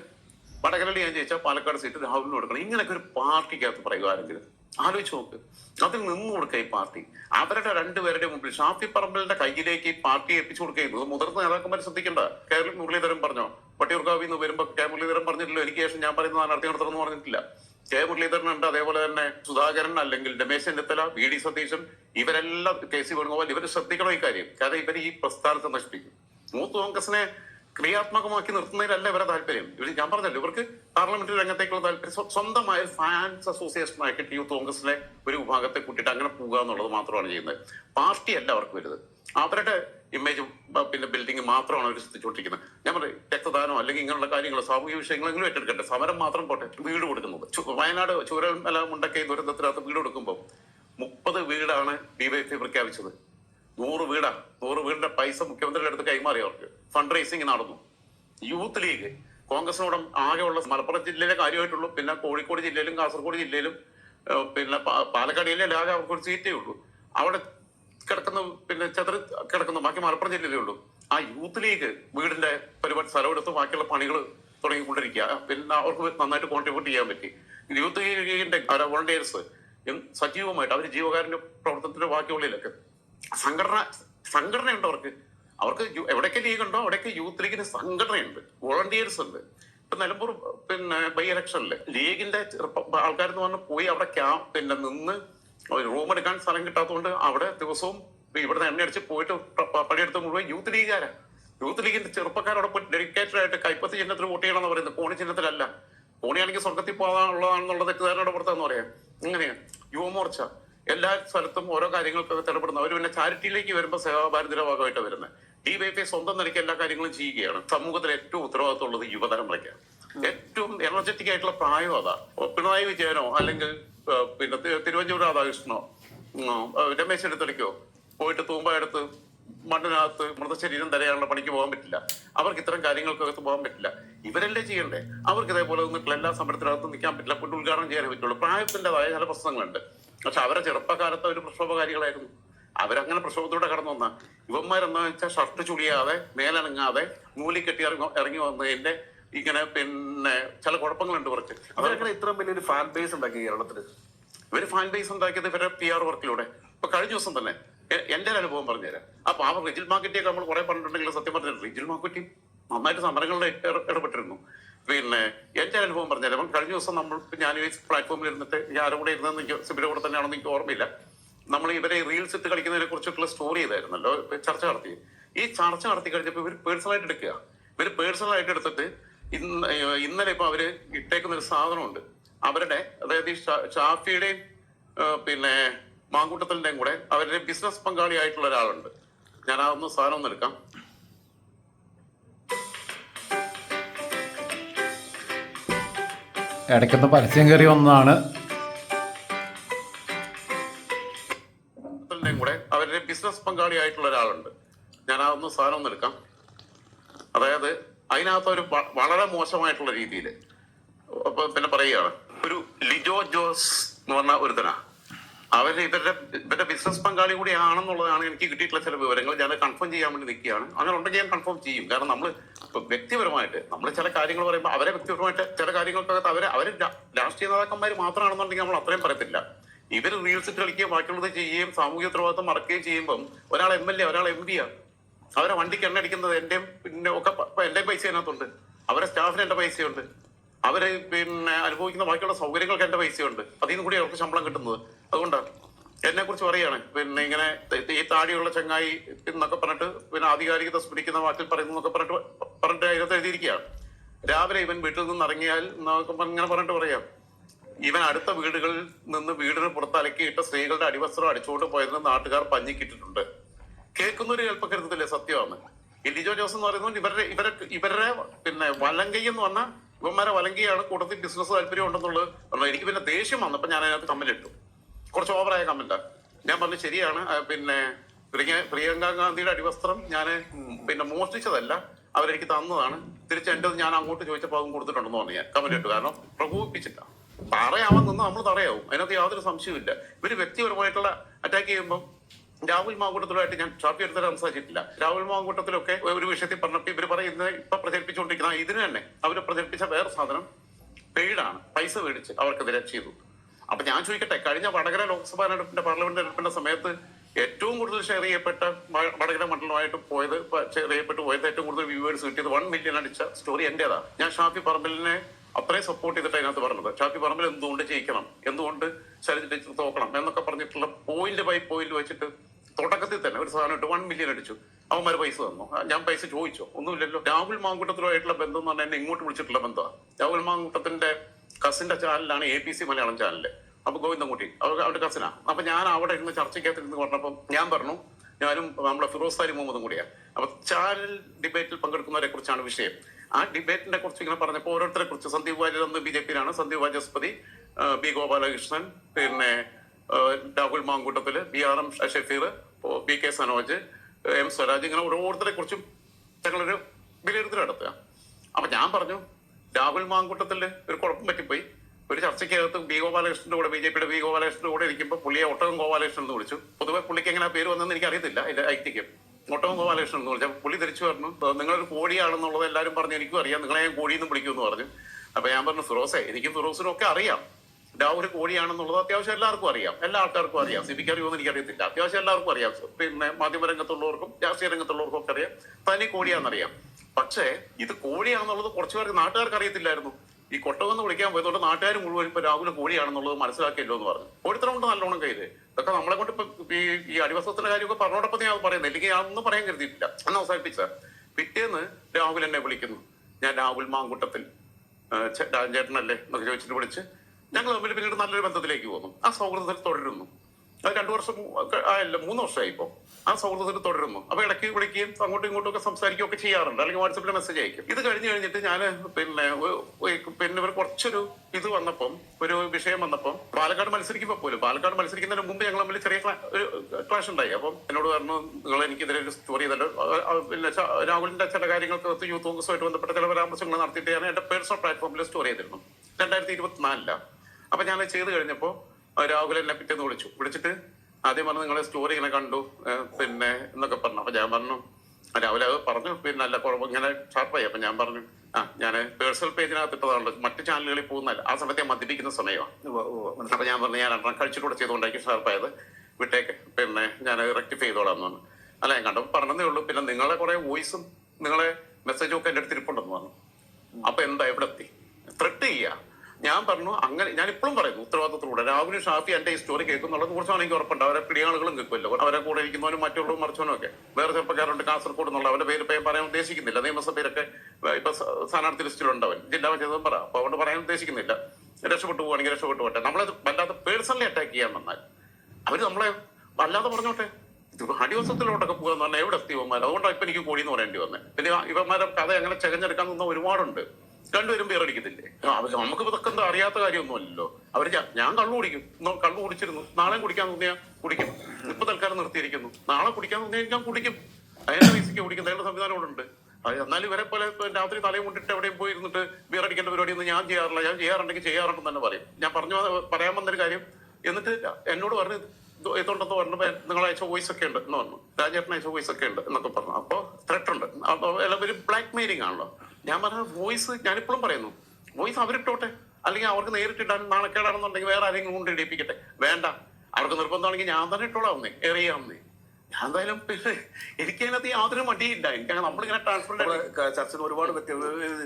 B: വടകരയിൽ ഞാൻ ജയിച്ചാൽ പാലക്കാട് സീറ്റ് രാഹുലിന് കൊടുക്കണം. ഇങ്ങനെയൊക്കെ ഒരു പാർട്ടിക്കകത്ത് പറയുക ആരെങ്കിലും. ആലോചിച്ച് നോക്ക്. അതിൽ നിന്ന് കൊടുക്കുക ഈ പാർട്ടി. അവരുടെ രണ്ടുപേരുടെ മുമ്പിൽ ഷാഫി പറമ്പലിന്റെ കയ്യിലേക്ക് ഈ പാർട്ടി എത്തിച്ചു കൊടുക്കുന്നത് മുതിർന്ന നേതാക്കന്മാർ ശ്രദ്ധിക്കേണ്ട. കേരള മുരളീധരൻ പറഞ്ഞോ? വട്ടിയൂർക്കാവിൽ നിന്ന് വരുമ്പോ കെ മുരളീധരൻ പറഞ്ഞിട്ടില്ല എനിക്ക് ശേഷം ഞാൻ പറയുന്നത് സ്ഥാനാർത്ഥി നടത്തണമെന്ന് പറഞ്ഞിട്ടില്ല. കെ മുരളീധരൻ ഉണ്ട്. അതേപോലെ തന്നെ സുധാകരൻ അല്ലെങ്കിൽ രമേശ് ചെന്നിത്തല വി ഡി സതീശൻ ഇവരെല്ലാം കെ സി വേണുഗോപാൽ ഇവർ ശ്രദ്ധിക്കണം ഈ കാര്യം. കാരണം ഇവർ ഈ പ്രസ്ഥാനത്തെ നശിപ്പിക്കും. മൂത്ത് കോൺഗ്രസിനെ ക്രിയാത്മകമാക്കി നിർത്തുന്നതിലല്ല ഇവരെ താല്പര്യം. ഇവർ ഞാൻ പറഞ്ഞല്ലോ ഇവർക്ക് പാർലമെന്ററി രംഗത്തേക്കുള്ള താല്പര്യം. സ്വ- സ്വന്തമായ ഫാൻസ് അസോസിയേഷൻ ആക്കിയിട്ട് യൂത്ത് കോൺഗ്രസിലെ ഒരു വിഭാഗത്തെ കൂട്ടിയിട്ട് അങ്ങനെ പോകുക എന്നുള്ളത് മാത്രമാണ് ചെയ്യുന്നത്. പാർട്ടി അല്ല അവർക്ക് വരുന്നത് അവരുടെ ഇമേജ് പിന്നെ ബിൽഡിംഗ് മാത്രമാണ് അവർ ശ്രദ്ധിച്ചുകൊണ്ടിരിക്കുന്നത്. ഞാൻ പറയും രക്തദാനോ അല്ലെങ്കിൽ ഇങ്ങനെയുള്ള കാര്യങ്ങളോ സാമൂഹിക വിഷയങ്ങളെങ്കിലും ഏറ്റെടുക്കട്ടെ സമരം മാത്രം പോട്ടെ വീട് കൊടുക്കുന്നത്. വയനാട് ചൂരൽമല മുണ്ടക്കൈ ദുരന്തത്തിനകത്ത് വീട് കൊടുക്കുമ്പോൾ മുപ്പത് വീടാണ് ഡിവൈഎഫ്ഐ പ്രഖ്യാപിച്ചത്. നൂറ് വീടാ. നൂറ് വീടിന്റെ പൈസ മുഖ്യമന്ത്രിയുടെ അടുത്ത് കൈമാറി അവർക്ക്. ഫണ്ട് റൈസിങ് നടന്നു. യൂത്ത് ലീഗ് കോൺഗ്രസിനോടും ആകെയുള്ള മലപ്പുറം ജില്ലയിലെ കാര്യമായിട്ടുള്ളൂ. പിന്നെ കോഴിക്കോട് ജില്ലയിലും കാസർഗോഡ് ജില്ലയിലും പിന്നെ പാലക്കാട് ജില്ലയിൽ ആകെ അവർക്ക് ഒരു സീറ്റേ ഉള്ളൂ. അവിടെ കിടക്കുന്ന പിന്നെ ചെതറി കിടക്കുന്ന ബാക്കി മലപ്പുറം ജില്ലയിലേ ഉള്ളൂ. ആ യൂത്ത് ലീഗ് വീടിന്റെ പരിപാടി സ്ഥലം എടുത്ത് ബാക്കിയുള്ള പണികൾ തുടങ്ങിക്കൊണ്ടിരിക്കുക. പിന്നെ അവർക്ക് നന്നായിട്ട് കോൺട്രിബ്യൂട്ട് ചെയ്യാൻ പറ്റി. യൂത്ത് ലീഗിന്റെ വോളണ്ടിയേഴ്സ് സജീവമായിട്ട് അവർ ജീവകാരുണ്യ പ്രവർത്തനത്തിന്റെ ബാക്കിയുള്ളിലൊക്കെ സംഘടന സംഘടനയുണ്ട് അവർക്ക്. അവർക്ക് എവിടെയൊക്കെ ലീഗ് ഉണ്ടോ അവിടെയൊക്കെ യൂത്ത് ലീഗിന് സംഘടനയുണ്ട്. വോളണ്ടിയേഴ്സ് ഉണ്ട്. ഇപ്പൊ നിലമ്പൂർ പിന്നെ ബൈ ഇലക്ഷനിൽ ലീഗിന്റെ ആൾക്കാർ എന്ന് പറഞ്ഞാൽ പോയി അവിടെ ക്യാ പിന്നെ നിന്ന് റൂം എടുക്കാൻ സ്ഥലം കിട്ടാത്തതുകൊണ്ട് അവിടെ ദിവസവും ഇവിടുന്ന് എണ്ണയടിച്ച് പോയിട്ട് പണിയെടുത്ത് മുഴുവൻ യൂത്ത് ലീഗുകാരാ യൂത്ത് ലീഗിന്റെ ചെറുപ്പക്കാരോടെ പോയി ഡെഡിക്കേറ്റഡ് ആയിട്ട് കൈപ്പത്തി ചിഹ്നത്തിൽ വോട്ട് ചെയ്യണമെന്ന് പറയുന്നത്. കോണി ചിഹ്നത്തിലല്ല. കോണിയാണെങ്കിൽ സ്വർഗത്തിൽ പോകാനുള്ളതാണെന്നുള്ള തെറ്റിദ്ധാരണയുടെ പുറത്താന്ന് പറയാം. ഇങ്ങനെയാണ് യുവമോർച്ച. എല്ലാ സ്ഥലത്തും ഓരോ കാര്യങ്ങൾക്കൊക്കെ ഇടപെടുന്ന അവർ പിന്നെ ചാരിറ്റിയിലേക്ക് വരുമ്പോൾ സേവാഭാരതിയുടെ ഭാഗമായിട്ട് വരുന്നത് ഡി വൈ പി സ്വന്തം നിലയ്ക്ക് എല്ലാ കാര്യങ്ങളും ചെയ്യുകയാണ്. സമൂഹത്തിൽ ഏറ്റവും ഉത്തരവാദിത്തമുള്ളത് യുവതലമുറയ്ക്കാണ്. ഏറ്റവും എനർജറ്റിക് ആയിട്ടുള്ള പ്രായം അതാ. പിണറായി വിജയനോ അല്ലെങ്കിൽ പിന്നെ തിരുവഞ്ചൂർ രാധാകൃഷ്ണനോ രമേശ് എടുത്തടിക്കോ പോയിട്ട് തൂമ്പ എടുത്ത് മണ്ണിനകത്ത് മൃതശരീരം തരയാനുള്ള പണിക്ക് പോകാൻ പറ്റില്ല. അവർക്ക് ഇത്തരം കാര്യങ്ങൾക്കകത്ത് പോകാൻ പറ്റില്ല. ഇവരല്ലേ ചെയ്യണ്ടേ? അവർക്ക് ഇതേപോലെ ഒന്നും എല്ലാ സമരത്തിനകത്തും നിൽക്കാൻ പറ്റില്ല. പുല്ല് ഉദ്ഘാടനം ചെയ്യാനേ പറ്റുള്ളൂ. പ്രായത്തിന്റെതായ ചില പ്രശ്നങ്ങളുണ്ട്. പക്ഷെ അവരെ ചെറുപ്പകാലത്ത് ഒരു പ്രക്ഷോഭകാരികളായിരുന്നു. അവരങ്ങനെ പ്രക്ഷോഭത്തിലൂടെ കടന്നു വന്ന. ഇവന്മാരെന്താ വെച്ചാൽ ഷർട്ട് ചുളിയാതെ മേലനങ്ങാതെ നൂലി കെട്ടി ഇറങ്ങി ഇറങ്ങി വന്നതിന്റെ ഇങ്ങനെ പിന്നെ ചില കുഴപ്പങ്ങളുണ്ട് കുറച്ച്.
C: അവരങ്ങനെ ഇത്രയും വലിയൊരു ഫാൻ ബേസ് ഉണ്ടാക്കി കേരളത്തിൽ
B: ഇവർ ഫാൻ ബേസ് ഉണ്ടാക്കിയത് ഇവരുടെ പി ആർ വർക്കിലൂടെ ഇപ്പൊ കഴിഞ്ഞ ദിവസം തന്നെ എന്റെ ഒരു അനുഭവം പറഞ്ഞുതരാം. അപ്പൊ ആ റിജിൽ മാർക്കറ്റിയൊക്കെ നമ്മൾ കുറെ പറഞ്ഞിട്ടുണ്ടെങ്കിൽ സത്യം പറഞ്ഞാൽ റിജിൽ മാർക്കറ്റി നന്നായിട്ട് സമരങ്ങളിൽ ഇട- ഇടപെട്ടിരുന്നു. പിന്നെ എന്റെ അനുഭവം പറഞ്ഞുതരാം. അപ്പം കഴിഞ്ഞ ദിവസം നമ്മൾ ഞാൻ ഈ പ്ലാറ്റ്ഫോമിൽ ഇരുന്നിട്ട് ഞാൻ ആരും കൂടെ ഇരുന്നെന്ന് എനിക്ക് സിബിയുടെ കൂടെ തന്നെയാണെന്ന് എനിക്ക് ഓർമ്മയില്ല. നമ്മൾ ഇവരെ റീൽസ് ഇട്ട് കളിക്കുന്നതിനെ കുറിച്ചിട്ടുള്ള സ്റ്റോറി ചെയ്തായിരുന്നല്ലോ ചർച്ച നടത്തി. ഈ ചർച്ച നടത്തി കഴിഞ്ഞപ്പോൾ ഇവർ പേഴ്സണലായിട്ട് എടുക്കുക. ഇവർ പേഴ്സണലായിട്ട് എടുത്തിട്ട് ഇന്ന് ഇന്നലെ ഇപ്പൊ അവർ ഇട്ടേക്കുന്ന ഒരു സാധനമുണ്ട്. അവരുടെ അതായത് ഷാഫിയുടെയും പിന്നെ മാങ്കൂട്ടത്തിന്റെയും കൂടെ അവരുടെ ബിസിനസ് പങ്കാളിയായിട്ടുള്ള ഒരാളുണ്ട്. ഞാൻ അതൊന്ന് സാധനം ഒന്ന് എടുക്കാം.
A: ഇടയ്ക്കൊന്ന് പരസ്യം കയറി വന്നതാണ്.
B: ത്തിന്റെയും കൂടെ അവരുടെ ബിസിനസ് പങ്കാളിയായിട്ടുള്ള ഒരാളുണ്ട്. ഞാൻ അതൊന്ന് സാധനം ഒന്ന് എടുക്കാം. അതായത് അതിനകത്ത് ഒരു വളരെ മോശമായിട്ടുള്ള രീതിയിൽ പിന്നെ പറയുകയാണ്. ഒരു ലിജോ ജോസ് എന്ന് പറഞ്ഞ ഒരുത്തനാ. അവർ ഇവരുടെ ഇവരുടെ ബിസിനസ് പങ്കാളി കൂടി ആണെന്നുള്ളതാണ് എനിക്ക് കിട്ടിയിട്ടുള്ള ചില വിവരങ്ങൾ. ഞാൻ കൺഫേം ചെയ്യാൻ വേണ്ടി നിൽക്കുകയാണ്. അങ്ങനെ ഉണ്ടെങ്കിൽ ഞാൻ കൺഫേം ചെയ്യും. കാരണം നമ്മൾ വ്യക്തിപരമായിട്ട് നമ്മൾ ചില കാര്യങ്ങൾ പറയുമ്പോൾ അവരെ വ്യക്തിപരമായിട്ട് ചില കാര്യങ്ങൾക്കകത്ത് അവരെ അവർ രാഷ്ട്രീയ നേതാക്കന്മാർ മാത്രമാണെന്നുണ്ടെങ്കിൽ നമ്മൾ അത്രയും പറയത്തില്ല. ഇവർ റീൽസ് കളിക്കുകയും ബാക്കിയുള്ളത് ചെയ്യുകയും സാമൂഹ്യ ഉത്തരവാദിത്വം മറക്കുകയും ചെയ്യുമ്പം ഒരാൾ എം എൽ എ ഒരാൾ എം പിയാണ് അവരെ വണ്ടിക്ക് എണ്ണ അടിക്കുന്നത് എന്റെയും പിന്നെ ഒക്കെ എന്റെ പൈസ അതിനകത്തുണ്ട്. അവരെ സ്റ്റാഫിന് എന്റെ പൈസയുണ്ട്. അവർ പിന്നെ അനുഭവിക്കുന്ന ബാക്കിയുള്ള സൗകര്യങ്ങൾക്ക് എന്റെ പൈസയുണ്ട്. അതിൽ നിന്ന് കൂടി അവർക്ക് ശമ്പളം കിട്ടുന്നത്. അതുകൊണ്ട് എന്നെ കുറിച്ച് പറയാണ് പിന്നെ ഇങ്ങനെ ഈ താടിയുള്ള ചങ്ങായി എന്നൊക്കെ പറഞ്ഞിട്ട് പിന്നെ ആധികാരികത സ്മരിക്കുന്ന വാക്കിൽ പറയുന്നതൊക്കെ പറഞ്ഞിട്ട് പറഞ്ഞിട്ട് അതിനകത്ത് എഴുതിയിരിക്കുകയാണ്. രാവിലെ ഇവൻ വീട്ടിൽ നിന്ന് ഇറങ്ങിയാൽ എന്നൊക്കെ ഇങ്ങനെ പറഞ്ഞിട്ട് പറയാം. ഇവൻ അടുത്ത വീടുകളിൽ നിന്ന് വീടിന് പുറത്ത് അലക്കിയിട്ട സ്ത്രീകളുടെ അടിവസ്ത്രം അടിച്ചുകൊണ്ട് പോയതിന് നാട്ടുകാർ പഞ്ഞിക്കിട്ടിട്ടുണ്ട്. കേൾക്കുന്നൊരു കേൾപ്പക്കരുതല്ലേ സത്യമാണ്. ലിജോ ജോസ് എന്ന് പറയുന്നത് ഇവരുടെ ഇവരെ ഇവരുടെ പിന്നെ വലങ്കൈ എന്ന് പറഞ്ഞാൽ ഇവന്മാരെ വലങ്കിയാണ് കൂട്ടത്തിൽ ബിസിനസ് താല്പര്യം ഉണ്ടെന്നുള്ളത് പറഞ്ഞു. എനിക്ക് പിന്നെ ദേഷ്യം വന്നപ്പോൾ ഞാൻ അതിനകത്ത് കമ്മലിട്ടു കുറച്ച് ഓവറായ കമന്റാ ഞാൻ പറഞ്ഞു ശരിയാണ്. പിന്നെ പ്രിയ പ്രിയങ്ക ഗാന്ധിയുടെ അടിവസ്ത്രം ഞാൻ പിന്നെ മോഷ്ടിച്ചതല്ല. അവരെനിക്ക് തന്നതാണ്. തിരിച്ച് എന്റെ ഞാൻ അങ്ങോട്ട് ചോദിച്ചപ്പോൾ അതും കൊടുത്തിട്ടുണ്ടെന്ന് പറഞ്ഞു ഞാൻ. കമന്റ് ഇട്ടു. കാരണം പ്രകോപിപ്പിച്ചില്ല തറയാവാൻ നിന്ന് നമ്മൾ തറയാവും അതിനകത്ത് യാതൊരു സംശയവും ഇല്ല ഇവർ വ്യക്തിപരമായിട്ടുള്ള അറ്റാക്ക് ചെയ്യുമ്പോൾ രാഹുൽ മാങ്കൂട്ടത്തിലുമായിട്ട് ഞാൻ ഷാപ്പി എടുത്ത് സംസാരിച്ചിട്ടില്ല. രാഹുൽ മാങ്കൂട്ടത്തിലൊക്കെ ഒരു വിഷയത്തിൽ പറഞ്ഞപ്പോൾ ഇവർ പറയുന്നത് ഇപ്പൊ പ്രചരിപ്പിച്ചുകൊണ്ടിരിക്കുന്ന ഇതിന് തന്നെ അവർ പ്രചരിപ്പിച്ച വേറെ സാധനം പെയ്ഡാണ്. പൈസ മേടിച്ച് അവർക്കെതിരെ ചെയ്തു. അപ്പൊ ഞാൻ ചോദിക്കട്ടെ കഴിഞ്ഞ വടകര ലോക്സഭാ തെരഞ്ഞെടുപ്പിന്റെ പാർലമെന്റ് തെരഞ്ഞെടുപ്പിന്റെ സമയത്ത് ഏറ്റവും കൂടുതൽ ഷെയർ ചെയ്യപ്പെട്ട വടകര മണ്ഡലമായിട്ട് പോയത് ഷെയർ ചെയ്യപ്പെട്ട് പോയത് ഏറ്റവും കൂടുതൽ വ്യൂവേഴ്സ് കിട്ടിയത് വൺ മില്യൺ അടിച്ച സ്റ്റോറി എന്റേതാണ്. ഞാൻ ഷാഫി പറമ്പലിനെ അത്രയും സപ്പോർട്ട് ചെയ്തിട്ട് അതിനകത്ത് പറഞ്ഞത്. ഷാഫി പറമ്പിൽ എന്തുകൊണ്ട് ജയിക്കണം എന്തുകൊണ്ട് ശരത് തോക്കണം? എന്നൊക്കെ പറഞ്ഞിട്ടുള്ള പോയിന്റ് ബൈ പോയിന്റ് വെച്ചിട്ട് തുടക്കത്തിൽ തന്നെ ഒരു സാധനം ഇട്ട് വൺ മില്യൺ അടിച്ചു. അവന്മാർ പൈസ തന്നു. ഞാൻ പൈസ ചോദിച്ചോ. ഒന്നുമില്ലല്ലോ. രാഹുൽ മാങ്കൂട്ടത്തിലുമായിട്ടുള്ള ബന്ധം എന്ന് പറഞ്ഞാൽ എന്നെ ഇങ്ങോട്ട് വിളിച്ചിട്ടുള്ള ബന്ധമാണ് രാഹുൽ മാങ്കൂട്ടത്തിന്റെ കസിന്റെ ചാനലാണ് A P C Malayalam channel അപ്പൊ ഗോവിന്ദൻകുട്ടി അവർ അവരുടെ കസിനാ അപ്പൊ ഞാൻ അവിടെ ഇരുന്ന് ചർച്ചയ്ക്കകത്ത് ഇരുന്ന് പറഞ്ഞപ്പോൾ ഞാൻ പറഞ്ഞു ഞാനും നമ്മുടെ ഫിറോസ് സാരി മുഹമ്മദും കൂടിയാണ് അപ്പൊ ചാനൽ ഡിബേറ്റിൽ പങ്കെടുക്കുന്നവരെ കുറിച്ചാണ് വിഷയം. ആ ഡിബേറ്റിനെ കുറിച്ച് ഇങ്ങനെ പറഞ്ഞപ്പോൾ ഓരോരുത്തരെ കുറിച്ച് സന്ദീപ് വാര്യർ ഒന്ന് ബി ജെ പിയിലാണ്. സന്ദീപ് വാചസ്പതി ബി ഗോപാലകൃഷ്ണൻ പിന്നെ Rahul Mankoottathil B R M Shafeer B K Sanoj M Swaraj ഇങ്ങനെ ഓരോരുത്തരെ കുറിച്ചും ഞങ്ങളൊരു വിലയിരുത്തൽ നടത്തുക. അപ്പൊ ഞാൻ പറഞ്ഞു രാഹുൽ മാങ്കൂട്ടത്തിൽ ഒരു കുഴപ്പം പറ്റിപ്പോയി. ഒരു ചർച്ചയ്ക്കകത്ത് ബി ഗോപാലകൃഷ്ണന്റെ കൂടെ ബി ജെ പിയുടെ ബി ഗോപാലകൃഷ്ണന്റെ കൂടെ ഇരിക്കുമ്പോൾ പുള്ളിയെ ഒട്ടകം ഗോപാലകൃഷ്ണൻ എന്ന് വിളിച്ചു. പൊതുവെ പുള്ളിക്ക് എങ്ങനെ പേര് വന്നെന്ന് എനിക്ക് അറിയത്തില്ല എന്റെ ഐക്യക്ക്. ഒട്ടകം ഗോപാലകൃഷ്ണൻ എന്ന് അപ്പൊ പുള്ളി തിരിച്ചു പറഞ്ഞു നിങ്ങളൊരു കോടിയാണെന്നുള്ളത് എല്ലാവരും പറഞ്ഞു എനിക്കും അറിയാം നിങ്ങളെ ഞാൻ കോടിയെന്ന് വിളിക്കുമെന്ന് പറഞ്ഞു. അപ്പൊ ഞാൻ പറഞ്ഞു ഫിറോസെ എനിക്കും ഫിറോസിനും ഒക്കെ അറിയാം ഒരു കോടിയാണെന്നുള്ളത് അത്യാവശ്യം എല്ലാവർക്കും അറിയാം. എല്ലാ ആൾക്കാർക്കും അറിയാം. സിബിക്ക് അറിയുമെന്ന് എനിക്കറിയത്തില്ല. അത്യാവശ്യം എല്ലാവർക്കും അറിയാം. പിന്നെ മാധ്യമരംഗത്തുള്ളവർക്കും രാഷ്ട്രീയ രംഗത്തുള്ളവർക്കും ഒക്കെ അറിയാം. തനി കോടിയാണെന്നറിയാം. പക്ഷേ ഇത് കോടിയാണെന്നുള്ളത് കുറച്ചു പേർക്ക് നാട്ടുകാർക്ക് അറിയത്തില്ലായിരുന്നു. ഈ കൊട്ടകെന്ന് വിളിക്കാൻ പോയതുകൊണ്ട് നാട്ടുകാർ മുഴുവൻ ഇപ്പൊ രാഹുൽ കോടിയാണെന്നുള്ളത് മനസ്സിലാക്കിയല്ലോ എന്ന് പറഞ്ഞു. ഒരുത്തരമുണ്ട് നല്ലോണം കയ്യിൽ. ഇതൊക്കെ നമ്മളെ കൊണ്ട് ഇപ്പൊ ഈ ഈ അടിവസ്ത്രത്തിന്റെ കാര്യമൊക്കെ പറഞ്ഞോടൊപ്പം ഞാൻ പറയുന്നത്. അല്ലെങ്കിൽ ഞാൻ ഒന്നും പറയാൻ കരുതിയിട്ടില്ല. അന്ന് അവസാനിപ്പിച്ച. പിറ്റേന്ന് രാഹുൽ എന്നെ വിളിക്കുന്നു. ഞാൻ രാഹുൽ മാങ്കുട്ടത്തിൽ ചേട്ടനല്ലേ എന്നൊക്കെ ചോദിച്ചിട്ട് വിളിച്ച് ഞങ്ങൾ തമ്മിൽ പിന്നീട് നല്ലൊരു ബന്ധത്തിലേക്ക് പോകുന്നു. ആ സൗഹൃദത്തിൽ തുടരുന്നു. അത് രണ്ടു വർഷം ആയല്ലോ മൂന്ന് വർഷമായി ഇപ്പൊ. ആ സൗഹൃദത്തിൽ തുടരുന്നു. അപ്പൊ ഇടയ്ക്ക് വിളിക്കുകയും അങ്ങോട്ടും ഇങ്ങോട്ടും ഒക്കെ സംസാരിക്കുകയും ഒക്കെ ചെയ്യാറുണ്ട്. അല്ലെങ്കിൽ വാട്സപ്പിൽ മെസ്സേജ് അയക്കും. ഇത് കഴിഞ്ഞു കഴിഞ്ഞിട്ട് ഞാൻ പിന്നെ പിന്നെ ഒരു കുറച്ചൊരു ഇത് വന്നപ്പം ഒരു വിഷയം വന്നപ്പം പാലക്കാട് മത്സരിക്കുമ്പോൾ പോലും പാലക്കാട് മത്സരിക്കുന്നതിന് മുമ്പ് ഞങ്ങൾ തമ്മിൽ ചെറിയ ക്ലാഷ് ഉണ്ടായി. അപ്പം എന്നോട് പറഞ്ഞു നിങ്ങൾ എനിക്കെതിരെ ഒരു സ്റ്റോറി ആ, പിന്നെ രാഹുലിന്റെ ചില കാര്യങ്ങൾക്ക് യൂത്ത് കോൺഗ്രസുമായിട്ട് ബന്ധപ്പെട്ട ചില പരാമർശങ്ങൾ നടത്തിയിട്ട് ഞാൻ എന്റെ പേഴ്സണൽ പ്ലാറ്റ്ഫോമിൽ സ്റ്റോറി ചെയ്തിരുന്നു. രണ്ടായിരത്തി ഇരുപത്തിനാലിലാണ് അപ്പൊ ഞാൻ ചെയ്ത് കഴിഞ്ഞപ്പോ ആ, രാഹുൽ എന്നെ പിറ്റേന്ന് വിളിച്ചു. വിളിച്ചിട്ട് ആദ്യം പറഞ്ഞു നിങ്ങളെ സ്റ്റോറി ഇങ്ങനെ കണ്ടു പിന്നെ എന്നൊക്കെ പറഞ്ഞു. അപ്പൊ ഞാൻ പറഞ്ഞു രാവിലെ അത് പറഞ്ഞു പിന്നെ നല്ല കുഴപ്പം ഇങ്ങനെ ഷാർപ്പായി അപ്പൊ ഞാൻ പറഞ്ഞു ആ ഞാൻ പേഴ്സണൽ പേജിനകത്ത് ഇട്ടതാണല്ലോ മറ്റു ചാനലുകളിൽ പോകുന്നല്ല ആ സമയത്ത് ഞാൻ മദ്യപിക്കുന്ന സമയമാണ് അപ്പൊ ഞാൻ പറഞ്ഞു ഞാൻ എണ്ണം കഴിച്ചിട്ടൂടെ ചെയ്തുകൊണ്ടായിരിക്കും ഷാർപ്പായത് വിട്ടേക്ക് പിന്നെ ഞാൻ റെക്ടിഫൈ ചെയ്തോളാം എന്ന് പറഞ്ഞു. അല്ല ഞാൻ കണ്ടപ്പോൾ പറഞ്ഞതേ ഉള്ളൂ പിന്നെ നിങ്ങളെ കുറെ വോയിസും നിങ്ങളെ മെസ്സേജും ഒക്കെ എന്റെ അടുത്ത് ഇരിപ്പുണ്ടെന്ന് പറഞ്ഞു. അപ്പൊ എന്താ എവിടെ എത്തി ത്രെട്ട് ചെയ്യുക ഞാൻ പറഞ്ഞു അങ്ങനെ ഞാൻ ഇപ്പോഴും പറയുന്നു ഉത്തരവാദിത്തത്തിലൂടെ രാഹുലും ഷാഫി എന്റെ ഈ സ്റ്റോറി കേൾക്കുന്നുള്ളത് കുറച്ചാണെങ്കിൽ ഉറപ്പുണ്ട്. അവരെ പിടിയാളുകളും കേൾക്കുമല്ലോ. അവരെ കൂടെ ഇരിക്കുന്നവരും മറ്റുള്ളവരും മറിച്ചവനും ഒക്കെ. വേറെ ചെറുപ്പക്കാരുണ്ട് കാസർഗോഡ് എന്നുള്ള അവരുടെ പേര് ഇപ്പം പറയാൻ ഉദ്ദേശിക്കുന്നില്ല. നിയമസഭയിലൊക്കെ ഇപ്പൊ സ്ഥാനാർത്ഥി സ്ഥാനാർത്ഥി ലിസ്റ്റിലുണ്ടവൻ ജില്ലാ പഞ്ചായത്തും പറ അപ്പൊ അതുകൊണ്ട് പറയാൻ ഉദ്ദേശിക്കുന്നില്ല. രക്ഷപ്പെട്ടു പോവാണെങ്കിൽ രക്ഷപ്പെട്ടു പോട്ടെ. നമ്മളത് വല്ലാതെ പേഴ്സണലി അറ്റാക്ക് ചെയ്യാൻ വന്നാൽ. അവർ നമ്മളെ വല്ലാതെ പറഞ്ഞോട്ടെ. അടിവസത്തിലോട്ടൊക്കെ അടിവസത്തിലോട്ടൊക്കെ പോകാന്ന് പറഞ്ഞാൽ എവിടെ എത്തി ഇവന്മാർ അതുകൊണ്ടാണ് ഇപ്പൊ എനിക്ക് കോഴി എന്ന് പറയേണ്ടി വന്നത് പിന്നെ ഇവന്മാരെ കഥ അങ്ങനെ ചെകഞ്ഞെടുക്കാൻ നിന്ന ഒരുപാടുണ്ട്. രണ്ടുപേരും പേരടിക്കത്തില്ലേ നമുക്ക് ഇതൊക്കെ എന്താ അറിയാത്ത കാര്യമൊന്നുമല്ലല്ലോ. അവർ ഞാൻ- കള്ളു കുടിക്കും. കള്ളു കുടിച്ചിരുന്നു. നാളെ കുടിക്കാൻ തോന്നിയാ കുടിക്കും. ഇപ്പൊ തൽക്കാലം നിർത്തിയിരിക്കുന്നു. നാളെ കുടിക്കാൻ തോന്നിയാൽ ഞാൻ കുടിക്കും. അതിന്റെ പൈസക്ക് കുടിക്കും. അതിന്റെ സംവിധാനം ഉണ്ട്. എന്നാലും ഇവരെ പോലെ രാത്രി തലയും കൊണ്ടിട്ട് എവിടെയും പോയി ഇരുന്നിട്ട് ബിയറടിക്കേണ്ട പരിപാടിയൊന്നും ഞാൻ ചെയ്യാറില്ല. ഞാൻ ചെയ്യാറുണ്ടെങ്കിൽ ചെയ്യാറുണ്ടെന്ന് തന്നെ പറയും. ഞാൻ പറഞ്ഞു പറയാൻ വന്നൊരു കാര്യം എന്നിട്ട് എന്നോട് പറഞ്ഞു ഇത് ഇതുണ്ടെന്ന് പറഞ്ഞപ്പോ നിങ്ങൾ അയച്ച വോയിസ് ഒക്കെ ഉണ്ട് എന്ന് പറഞ്ഞു. രാജേട്ടൻ അയച്ച വോയിസ് ഒക്കെ ഉണ്ട് എന്നൊക്കെ പറഞ്ഞു. അപ്പൊ ത്രെട്ടുണ്ട് അപ്പൊ എല്ലാവരും ബ്ലാക്ക് മെയിലിംഗ് ആണല്ലോ. ഞാൻ പറഞ്ഞ വോയിസ് ഞാനിപ്പോഴും പറയുന്നു. വോയിസ് അവരിട്ടോട്ടെ. അല്ലെങ്കിൽ അവർക്ക് നേരിട്ടിട്ടാണ് നാണക്കേടാണെന്നുണ്ടെങ്കിൽ വേറെ ആരെങ്കിലും കൊണ്ട് ഇടിപ്പിക്കട്ടെ. വേണ്ട. അവർക്ക് നിർബന്ധമാണെങ്കിൽ ഞാൻ തന്നെ ഇട്ടോളാവുന്നേ. എറിയാവുന്നേ. ഞാൻ എന്തായാലും എനിക്ക് അതിനകത്ത് യാതൊരു മടിയില്ല. എനിക്ക് നമ്മളിങ്ങനെ
C: ട്രാൻസ്ഫർ ചർച്ചയിൽ ഒരുപാട്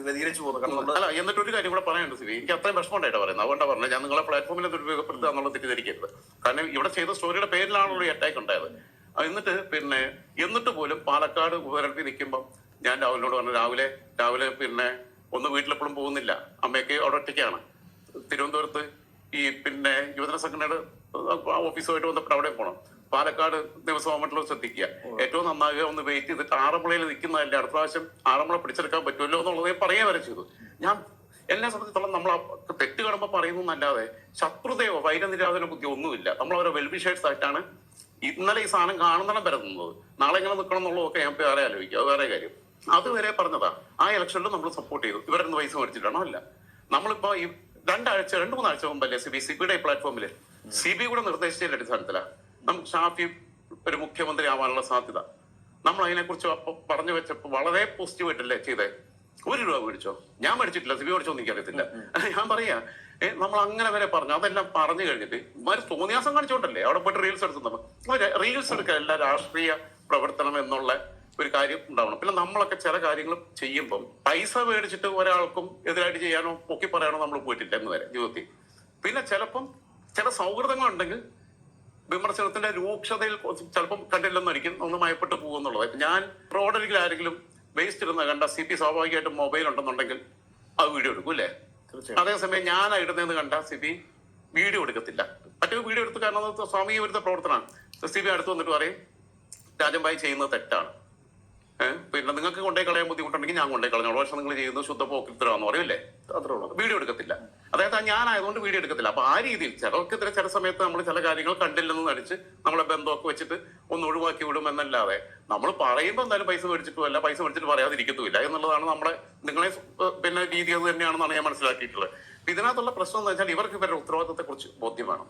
C: വ്യതിരിച്ചു പോകുന്നു.
B: അല്ല എന്നിട്ട് ഒരു കാര്യം കൂടെ പറയാനുണ്ട് സിബി. എനിക്ക് അത്രയും വിഷമമുണ്ടായിട്ട് പറയുന്നത്. അതുകൊണ്ടാണ് പറഞ്ഞത്. ഞാൻ നിങ്ങളെ പ്ലാറ്റ്ഫോമിൽ ദുരുപയോഗപ്പെടുത്തുക എന്നുള്ള തെറ്റിദ്ധരിക്കരുത്. കാരണം ഇവിടെ ചെയ്ത സ്റ്റോറിയുടെ പേരിലാണല്ലോ ഈ അറ്റാക്ക് ഉണ്ടായത്. എന്നിട്ട് പിന്നെ എന്നിട്ട് പോലും പാലക്കാട് ഉപകരണത്തിൽ നിൽക്കുമ്പോൾ ഞാൻ രാഹുലിനോട് പറഞ്ഞു രാവിലെ രാവിലെ പിന്നെ ഒന്ന് വീട്ടിലെപ്പോഴും പോകുന്നില്ല. അമ്മയ്ക്ക് അവിടെ ഒറ്റയ്ക്കാണ്. തിരുവനന്തപുരത്ത് ഈ പിന്നെ യുവജന സംഘടനയുടെ ഓഫീസുമായിട്ട് ബന്ധപ്പെട്ട് അവിടെ പോകണം പാലക്കാട് നിയമസഭാ മണ്ഡലം ശ്രദ്ധിക്കുക. ഏറ്റവും നന്നാകുക ഒന്ന് വെയിറ്റ് ചെയ്തിട്ട് ആറന്മുളയിൽ നിൽക്കുന്നതല്ലേ? അടുത്ത പ്രാവശ്യം ആറന്മുള പിടിച്ചെടുക്കാൻ പറ്റുമല്ലോ എന്നുള്ളത് പറയുക വരെ ചെയ്തു. ഞാൻ എന്നെ സംബന്ധിച്ചിടത്തോളം നമ്മൾ തെറ്റ് കാണുമ്പോൾ പറയുന്നതല്ലാതെ ശത്രുതയോ വൈരനിരാധന ബുദ്ധി ഒന്നുമില്ല. നമ്മൾ അവരെ വെൽവിഷേഴ്സ് ആയിട്ടാണ് ഇന്നലെ ഈ സാധനം കാണുന്നിടം വരെ നിന്നത്. നാളെ എങ്ങനെ നിൽക്കണം എന്നുള്ളതൊക്കെ ഞാൻ വേറെ ആലോചിക്കുക അത് വേറെ കാര്യം. അതുവരെ പറഞ്ഞതാ. ആ ഇലക്ഷനിൽ നമ്മൾ സപ്പോർട്ട് ചെയ്തു. ഇവരുടെ പൈസ മേടിച്ചിട്ടാണോ? അല്ല. നമ്മളിപ്പോ ഈ രണ്ടാഴ്ച രണ്ടു മൂന്നാഴ്ച മുമ്പല്ലേ സി ബി സി ബിയുടെ പ്ലാറ്റ്ഫോമിൽ സി ബി കൂടെ നിർദ്ദേശിച്ചതിന്റെ അടിസ്ഥാനത്തിലാണ് നമുക്ക് ഷാഫി ഒരു മുഖ്യമന്ത്രി ആവാനുള്ള സാധ്യത. നമ്മൾ അതിനെക്കുറിച്ച് പറഞ്ഞു വെച്ചപ്പോ വളരെ പോസിറ്റീവ് ആയിട്ടല്ലേ ചെയ്തേ? ഒരു രൂപ മേടിച്ചോ? ഞാൻ മേടിച്ചിട്ടില്ല. സിബി മേടിച്ചോ എനിക്കറിയത്തില്ല. ഞാൻ പറയാ ഏഹ് നമ്മൾ അങ്ങനെ വരെ പറഞ്ഞു. അതെല്ലാം പറഞ്ഞു കഴിഞ്ഞിട്ട് ഇമാര് തോന്നിയാസം കാണിച്ചോണ്ടല്ലേ? അവിടെ പോയിട്ട് റീൽസ് എടുത്തു. റീൽസ് എടുക്കുക എല്ലാ രാഷ്ട്രീയ പ്രവർത്തനം എന്നുള്ള ഒരു കാര്യം ഉണ്ടാവണം. പിന്നെ നമ്മളൊക്കെ ചില കാര്യങ്ങൾ ചെയ്യുമ്പം പൈസ മേടിച്ചിട്ട് ഒരാൾക്കും എതിരായിട്ട് ചെയ്യാനോ പൊക്കി പറയാനോ നമ്മൾ പോയിട്ടില്ല എന്ന് വരെ ജീവിതത്തിൽ. പിന്നെ ചിലപ്പം ചില സൗഹൃദങ്ങളുണ്ടെങ്കിൽ വിമർശനത്തിന്റെ രൂക്ഷതയിൽ ചിലപ്പം കണ്ടില്ലെന്നായിരിക്കും ഒന്ന് മയപ്പെട്ട് പോകുന്നുള്ളത് ഞാൻ റോഡരികിൽ ആരെങ്കിലും വേസ്റ്റ് ഇടുന്ന കണ്ട സി പി സ്വാഭാവികമായിട്ടും മൊബൈൽ ഉണ്ടെന്നുണ്ടെങ്കിൽ അത് വീഡിയോ എടുക്കും അല്ലേ? അതേസമയം ഞാൻ ഇടുന്നതെന്ന് കണ്ട സി പി വീഡിയോ എടുക്കത്തില്ല. മറ്റൊരു വീഡിയോ എടുത്ത് കാരണം സ്വാമി ഒരു പ്രവർത്തനമാണ്. സി പി അടുത്ത് വന്നിട്ട് പറയും രാജൻഭായി ചെയ്യുന്നത് തെറ്റാണ് ഏഹ് പിന്നെ നിങ്ങൾക്ക് കൊണ്ടേ കളയാൻ ബുദ്ധിമുട്ടുണ്ടെങ്കിൽ ഞാൻ കൊണ്ടേ കളഞ്ഞോളൂ പക്ഷെ നിങ്ങൾ ചെയ്യുന്നത് ശുദ്ധ പോക്കിത്തരാന്ന് പറയൂല്ലേ?
C: അത്രേ ഉള്ളൂ.
B: വീഡിയോ എടുക്കത്തില്ല. അതായത് ആ ഞാനായതുകൊണ്ട് വീഡിയോ എടുക്കത്തില്ല. അപ്പൊ ആ രീതിയിൽ ചിലർക്കെതിരെ ചില സമയത്ത് നമ്മൾ ചില കാര്യങ്ങൾ കണ്ടില്ലെന്ന് നടിച്ച് നമ്മളെ ബന്ധമൊക്കെ വെച്ചിട്ട് ഒന്ന് ഒഴിവാക്കി വിടും എന്നല്ലാതെ നമ്മൾ പറയുമ്പോൾ എന്തായാലും പൈസ മേടിച്ചിട്ടുമല്ല പൈസ മേടിച്ചിട്ട് പറയാതിരിക്കത്തുമില്ല എന്നുള്ളതാണ് നമ്മുടെ നിങ്ങളെ പിന്നെ രീതി അത് തന്നെയാണെന്നാണ് ഞാൻ മനസ്സിലാക്കിയിട്ടുള്ളത്. ഇതിനകത്തുള്ള പ്രശ്നം എന്ന് വെച്ചാൽ ഇവർക്ക് ഇവരുടെ ഉത്തരവാദിത്തത്തെ കുറിച്ച് ബോധ്യം വേണം.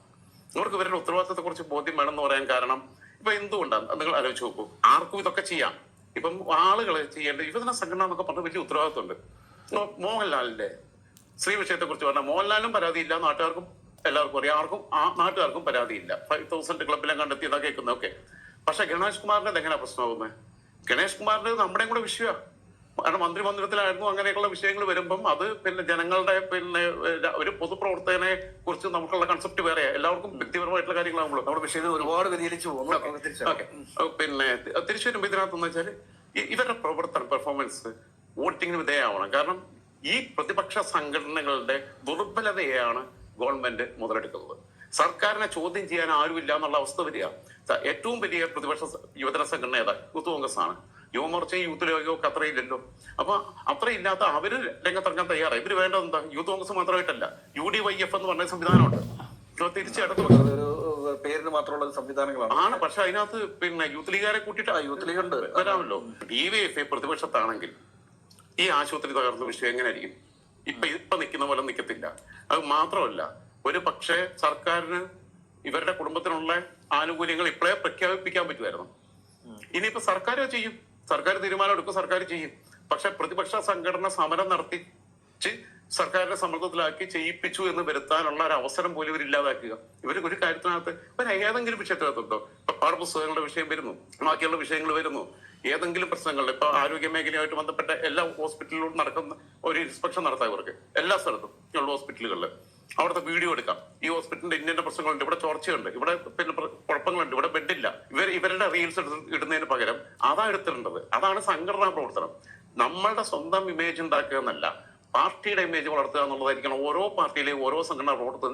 B: ഇവർക്ക് ഇവരുടെ ഉത്തരവാദിത്തത്തെ കുറിച്ച് ബോധ്യം വേണം എന്ന് പറയാൻ കാരണം ഇപ്പൊ എന്തുകൊണ്ടാണ് നിങ്ങൾ ആലോചിച്ച് നോക്കൂ. ആർക്കും ഇതൊക്കെ ചെയ്യാം. ഇപ്പം ആളുകളെ ചെയ്യേണ്ട യുവജന സംഘടന എന്നൊക്കെ പറഞ്ഞ വലിയ ഉത്തരവാദിത്വമുണ്ട്. ഇപ്പൊ മോഹൻലാലിന്റെ സ്ത്രീ വിഷയത്തെ കുറിച്ച് പറഞ്ഞാൽ മോഹൻലാലിനും പരാതിയില്ല നാട്ടുകാർക്കും എല്ലാവർക്കും അറിയാം. ആർക്കും ആ നാട്ടുകാർക്കും പരാതിയില്ല. ഫൈവ് തൗസൻഡ് ക്ലബിലെ കണ്ടെത്തിയതാ കേൾക്കുന്നതൊക്കെ. പക്ഷെ ഗണേഷ് കുമാറിന്റെ എങ്ങനെയാ പ്രശ്നമാകുന്നത് ഗണേഷ് കുമാറിന്റെ നമ്മുടെയും കൂടെ വിഷയമാണ് കാരണം മന്ത്രിമന്ദിരത്തിലായിരുന്നു അങ്ങനെയൊക്കെയുള്ള വിഷയങ്ങൾ വരുമ്പം അത് പിന്നെ ജനങ്ങളുടെ പിന്നെ ഒരു പൊതുപ്രവർത്തകനെ കുറിച്ച് നമുക്കുള്ള കൺസെപ്റ്റ് വേറെ എല്ലാവർക്കും വ്യക്തിപരമായിട്ടുള്ള കാര്യങ്ങളാകുമ്പോൾ
C: നമ്മുടെ വിഷയത്തിൽ ഒരുപാട് വ്യതിരിച്ചു പോകുന്നു.
B: പിന്നെ തിരിച്ചു വരുമ്പോൾ ഇതിനകത്തെന്ന് വെച്ചാൽ ഇവരുടെ പ്രവർത്തനം പെർഫോമൻസ് വോട്ടിങ്ങിന് വിധേയമാവണം. കാരണം ഈ പ്രതിപക്ഷ സംഘടനകളുടെ ദുർബലതയാണ് ഗവൺമെന്റ് മുതലെടുക്കുന്നത്. സർക്കാരിനെ ചോദ്യം ചെയ്യാൻ ആരുമില്ല എന്നുള്ള അവസ്ഥ വരിക. ഏറ്റവും വലിയ പ്രതിപക്ഷ യുവജന സംഘടന ഏതാ? യൂത്ത് കോൺഗ്രസ് ആണ് യുവമോർച്ചയും യൂത്ത് ലോകമൊക്കെ അത്രയില്ലല്ലോ. അപ്പൊ അത്രയില്ലാത്ത അവർ രംഗത്തിറങ്ങാൻ തയ്യാറായി. ഇവർ വേണ്ടത് എന്താ? യൂത്ത് കോൺഗ്രസ് മാത്രമായിട്ടല്ല യു ഡി വൈ എഫ് എന്ന് പറഞ്ഞ സംവിധാനമുണ്ട്
C: പേരിന് മാത്രമുള്ള സംവിധാനങ്ങളാണ്.
B: ആണ് പക്ഷെ അതിനകത്ത് പിന്നെ യൂത്ത് ലീഗാരെ കൂട്ടിയിട്ട്
C: യൂത്ത് ലീഗ് ഉണ്ട്
B: വരാമല്ലോ. ഡി വൈ എഫ് ഐ പ്രതിപക്ഷത്താണെങ്കിൽ ഈ ആശുപത്രി തകർന്ന വിഷയം എങ്ങനെയായിരിക്കും? ഇപ്പൊ ഇപ്പൊ നിൽക്കുന്ന പോലെ നിൽക്കത്തില്ല. അത് മാത്രമല്ല ഒരു പക്ഷേ സർക്കാരിന് ഇവരുടെ കുടുംബത്തിനുള്ള ആനുകൂല്യങ്ങൾ ഇപ്പോഴേ പ്രഖ്യാപിപ്പിക്കാൻ പറ്റുമായിരുന്നു. ഇനിയിപ്പോ സർക്കാരോ ചെയ്യും. സർക്കാർ തീരുമാനം എടുക്കും സർക്കാർ ചെയ്യും. പക്ഷെ പ്രതിപക്ഷ സംഘടന സമരം നടത്തി സർക്കാരിന്റെ സമ്മർദ്ദത്തിലാക്കി ചെയ്യിപ്പിച്ചു എന്ന് വരുത്താനുള്ള ഒരു അവസരം പോലും ഇവർ ഇല്ലാതാക്കുക. ഇവർ ഒരു കാര്യത്തിനകത്ത് ഇവർ ഏതെങ്കിലും വിഷയത്തിനകത്തുണ്ടോ? ഇപ്പൊ പാഠപുസ്തകങ്ങളുടെ വിഷയം വരുന്നു ബാക്കിയുള്ള വിഷയങ്ങൾ വരുന്നു. ഏതെങ്കിലും പ്രശ്നങ്ങളിൽ ഇപ്പൊ ആരോഗ്യ മേഖലയുമായിട്ട് ബന്ധപ്പെട്ട എല്ലാ ഹോസ്പിറ്റലിലും നടക്കുന്ന ഒരു ഇൻസ്പെക്ഷൻ നടത്താം ഇവർക്ക്. എല്ലാ സ്ഥലത്തും ഉള്ള ഹോസ്പിറ്റലുകളിൽ അവിടുത്തെ വീഡിയോ എടുക്കാം. ഈ ഹോസ്പിറ്റലിന്റെ ഇന്ന പ്രശ്നങ്ങളുണ്ട്. ഇവിടെ ചോർച്ചയുണ്ട്. ഇവിടെ പിന്നെ കുഴപ്പങ്ങളുണ്ട്. ഇവിടെ ബെഡില്ല. ഇവർ ഇവരുടെ റീൽസ് ഇടുന്നതിന് പകരം അതാ എടുത്തിടേണ്ടത്. അതാണ് സംഘടനാ പ്രവർത്തനം. നമ്മളുടെ സ്വന്തം ഇമേജ് ഉണ്ടാക്കുക എന്നല്ല പാർട്ടിയുടെ ഇമേജ് വളർത്തുക എന്നുള്ളതായിരിക്കണം ഓരോ പാർട്ടിയിലെയും ഓരോ സംഘടനാ പ്രവർത്തന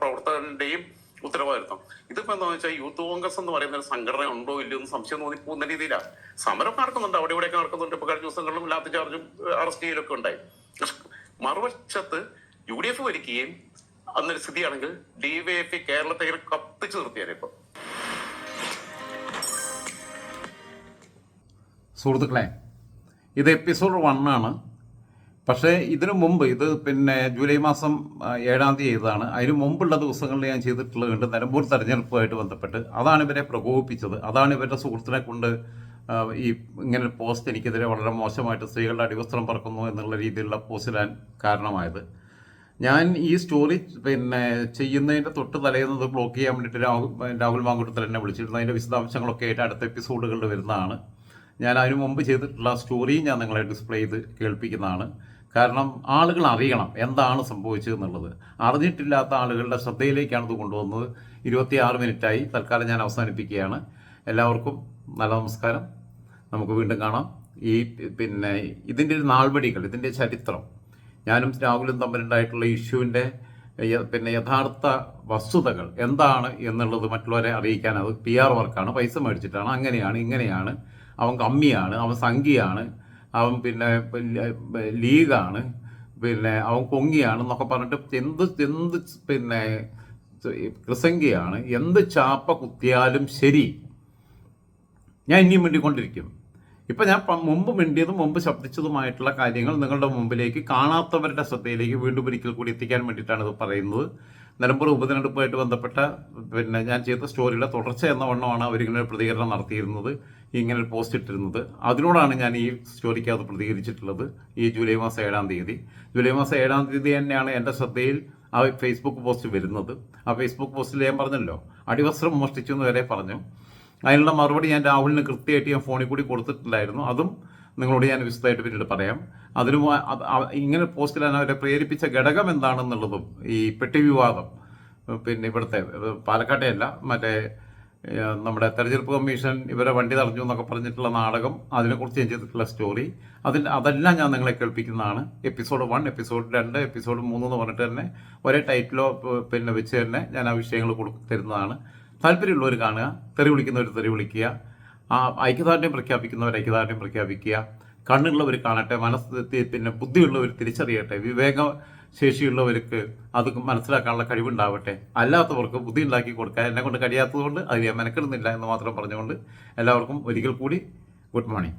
B: പ്രവർത്തകന്റെയും ഉത്തരവാദിത്വം. ഇതിപ്പോ എന്താ വെച്ചാൽ യൂത്ത് കോൺഗ്രസ് എന്ന് പറയുന്ന ഒരു സംഘടന ഉണ്ടോ ഇല്ലയോ എന്ന് സംശയം തോന്നി പോകുന്ന രീതിയിലാണ് സമരം നടക്കുന്നുണ്ട്. അവിടെ ഇവിടെയൊക്കെ നടക്കുന്നുണ്ട്. ഇപ്പൊ കഴിഞ്ഞ ദിവസങ്ങളിലും ലാത്തി ചാർജും അറസ്റ്റ് ചെയ്യലൊക്കെ ഉണ്ടായി. മറുവശത്ത് യു ഡി എഫ് ഭരിക്കുകയും അന്നൊരു സ്ഥിതിയാണെങ്കിൽ ഡിവൈഎഫ് കേരളത്തെ കത്തിച്ചു നിർത്തിയാണ് ഇപ്പൊ.
A: സുഹൃത്തുക്കളെ ഇത് എപ്പിസോഡ് ആണ്. പക്ഷേ ഇതിനു മുമ്പ് ഇത് പിന്നെ ജൂലൈ മാസം ഏഴാം തീയതി ചെയ്തതാണ്. അതിന് മുമ്പുള്ള ദിവസങ്ങളിൽ ഞാൻ ചെയ്തിട്ടുള്ളതുണ്ട് നിലമ്പൂർ തെരഞ്ഞെടുപ്പുമായിട്ട് ബന്ധപ്പെട്ട് അതാണ് ഇവരെ പ്രകോപിപ്പിച്ചത്. അതാണ് ഇവരുടെ സുഹൃത്തിനെ കൊണ്ട് ഈ ഇങ്ങനെ പോസ്റ്റ് എനിക്കെതിരെ വളരെ മോശമായിട്ട് സ്ത്രീകളുടെ അടിവസ്ത്രം പറക്കുന്നു എന്നുള്ള രീതിയിലുള്ള പോസ്റ്റ് ഇടാൻ കാരണമായത്. ഞാൻ ഈ സ്റ്റോറി പിന്നെ ചെയ്യുന്നതിന്റെ തൊട്ട് തലേന്നത് ബ്ലോക്ക് ചെയ്യാൻ വേണ്ടിയിട്ട് രാഹുൽ രാഹുൽ മാങ്കുട്ടത്തിൽ എന്നെ വിളിച്ചിരുന്നു. അതിന്റെ വിശദാംശങ്ങളൊക്കെ ആയിട്ട് അടുത്ത എപ്പിസോഡുകളിൽ വരുന്നതാണ്. ഞാൻ അതിനു മുമ്പ് ചെയ്തിട്ടുള്ള സ്റ്റോറിയും ഞാൻ നിങ്ങളെ ഡിസ്പ്ലേ ചെയ്ത് കേൾപ്പിക്കുന്നതാണ്. കാരണം ആളുകൾ അറിയണം എന്താണ് സംഭവിച്ചത് എന്നുള്ളത്. അറിഞ്ഞിട്ടില്ലാത്ത ആളുകളുടെ ശ്രദ്ധയിലേക്കാണ് ഇത് കൊണ്ടുവന്നത്. ഇരുപത്തിയാറ് മിനിറ്റായി തൽക്കാലം ഞാൻ അവസാനിപ്പിക്കുകയാണ്. എല്ലാവർക്കും നല്ല നമസ്കാരം. നമുക്ക് വീണ്ടും കാണാം. ഈ പിന്നെ ഇതിന്റെ ഒരു നാൾവടികൾ ഇതിന്റെ ചരിത്രം. ഞാനും രാഹുലും തമ്മിലുണ്ടായിട്ടുള്ള ഇഷ്യൂവിന്റെ പിന്നെ യഥാർത്ഥ വസ്തുതകൾ എന്താണ് എന്നുള്ളത് മറ്റുള്ളവരെ അറിയിക്കാൻ അത് പി ആർ വർക്കാണ്. പൈസ മേടിച്ചിട്ടാണ്. അങ്ങനെയാണ് ഇങ്ങനെയാണ്. അവൻ കമ്മിയാണ് അവൻ സംഖ്യയാണ് അവൻ പിന്നെ ലീഗാണ് പിന്നെ അവൻ കൊങ്ങിയാണ് എന്നൊക്കെ പറഞ്ഞിട്ട് എന്ത് എന്ത് പിന്നെ കൃസംഖ്യയാണ് എന്ത് ചാപ്പ കുത്തിയാലും ശരി. ഞാൻ ഇനിയും മിണ്ടിക്കൊണ്ടിരിക്കും. ഇപ്പം ഞാൻ മുമ്പ് മിണ്ടിയതും മുമ്പ് ശബ്ദിച്ചതുമായിട്ടുള്ള കാര്യങ്ങൾ നിങ്ങളുടെ മുമ്പിലേക്ക് കാണാത്തവരുടെ ശ്രദ്ധയിലേക്ക് വീണ്ടും ഒരിക്കൽ കൂടി എത്തിക്കാൻ വേണ്ടിയിട്ടാണ് ഇത് പറയുന്നത്. നിലമ്പൂർ ഉപതെരഞ്ഞെടുപ്പുമായിട്ട് ബന്ധപ്പെട്ട പിന്നെ ഞാൻ ചെയ്ത സ്റ്റോറിയുടെ തുടർച്ച എന്ന വണ്ണമാണ് അവരിങ്ങനെ പ്രതികരണം നടത്തിയിരുന്നത് ഇങ്ങനെ പോസ്റ്റ് ഇട്ടിരുന്നത്. അതിനോടാണ് ഞാൻ ഈ സ്റ്റോറിക്ക് അത് പ്രതികരിച്ചിട്ടുള്ളത് ഈ ജൂലൈ മാസം ഏഴാം തീയതി. ജൂലൈ മാസം ഏഴാം തീയതി തന്നെയാണ് എന്റെ ശ്രദ്ധയിൽ ആ ഫേസ്ബുക്ക് പോസ്റ്റ് വരുന്നത്. ആ ഫേസ്ബുക്ക് പോസ്റ്റിൽ ഞാൻ പറഞ്ഞല്ലോ അടിവസ്ത്രം മോഷ്ടിച്ചു എന്ന് വരെ പറഞ്ഞു. അതിനുള്ള മറുപടി ഞാൻ രാഹുലിന് കൃത്യമായിട്ട് ഞാൻ ഫോണിൽ കൂടി കൊടുത്തിട്ടുണ്ടായിരുന്നു. അതും നിങ്ങളോട് ഞാൻ വിശദമായിട്ട് പിന്നീട് പറയാം. അതിനു ഇങ്ങനെ പോസ്റ്റിൽ ഞാൻ അവരെ പ്രേരിപ്പിച്ച ഘടകം എന്താണെന്നുള്ളതും ഈ പെട്ടി വിവാദം പിന്നെ ഇവിടുത്തെ പാലക്കാട്ടെയല്ല മറ്റേ നമ്മുടെ തെരഞ്ഞെടുപ്പ് കമ്മീഷൻ ഇവരെ വണ്ടി തടഞ്ഞു എന്നൊക്കെ പറഞ്ഞിട്ടുള്ള നാടകം അതിനെക്കുറിച്ച് ഞാൻ ചെയ്തിട്ടുള്ള സ്റ്റോറി അതിൽ അതെല്ലാം ഞാൻ നിങ്ങളെ കേൾപ്പിക്കുന്നതാണ്. എപ്പിസോഡ് വൺ എപ്പിസോഡ് രണ്ട് എപ്പിസോഡ് മൂന്ന് എന്ന് പറഞ്ഞിട്ട് തന്നെ ഒരേ ടൈറ്റിലോ പിന്നെ വെച്ച് തന്നെ ഞാൻ ആ വിഷയങ്ങൾ കൊടു തരുന്നതാണ്. താല്പര്യമുള്ളവർ കാണുക തെറി വിളിക്കുന്നവർ തെറി വിളിക്കുക ഐക്യദാർഢ്യം പ്രഖ്യാപിക്കുന്നവർ ഐക്യദാർഢ്യം പ്രഖ്യാപിക്കുക കണ്ണുള്ളവർ കാണട്ടെ മനസ്സ് പിന്നെ ബുദ്ധിയുള്ളവർ തിരിച്ചറിയട്ടെ വിവേക ശേഷിയുള്ളവർക്ക് അത് മനസ്സിലാക്കാനുള്ള കഴിവുണ്ടാവട്ടെ. അല്ലാത്തവർക്ക് ബുദ്ധി ഉണ്ടാക്കി കൊടുക്കുക എന്നെ കൊണ്ട് കഴിയാത്തതുകൊണ്ട് അത് ഞാൻ മെനക്കെടുന്നില്ല എന്ന് മാത്രം പറഞ്ഞുകൊണ്ട് എല്ലാവർക്കും ഒരിക്കൽ കൂടി ഗുഡ് മോർണിംഗ്.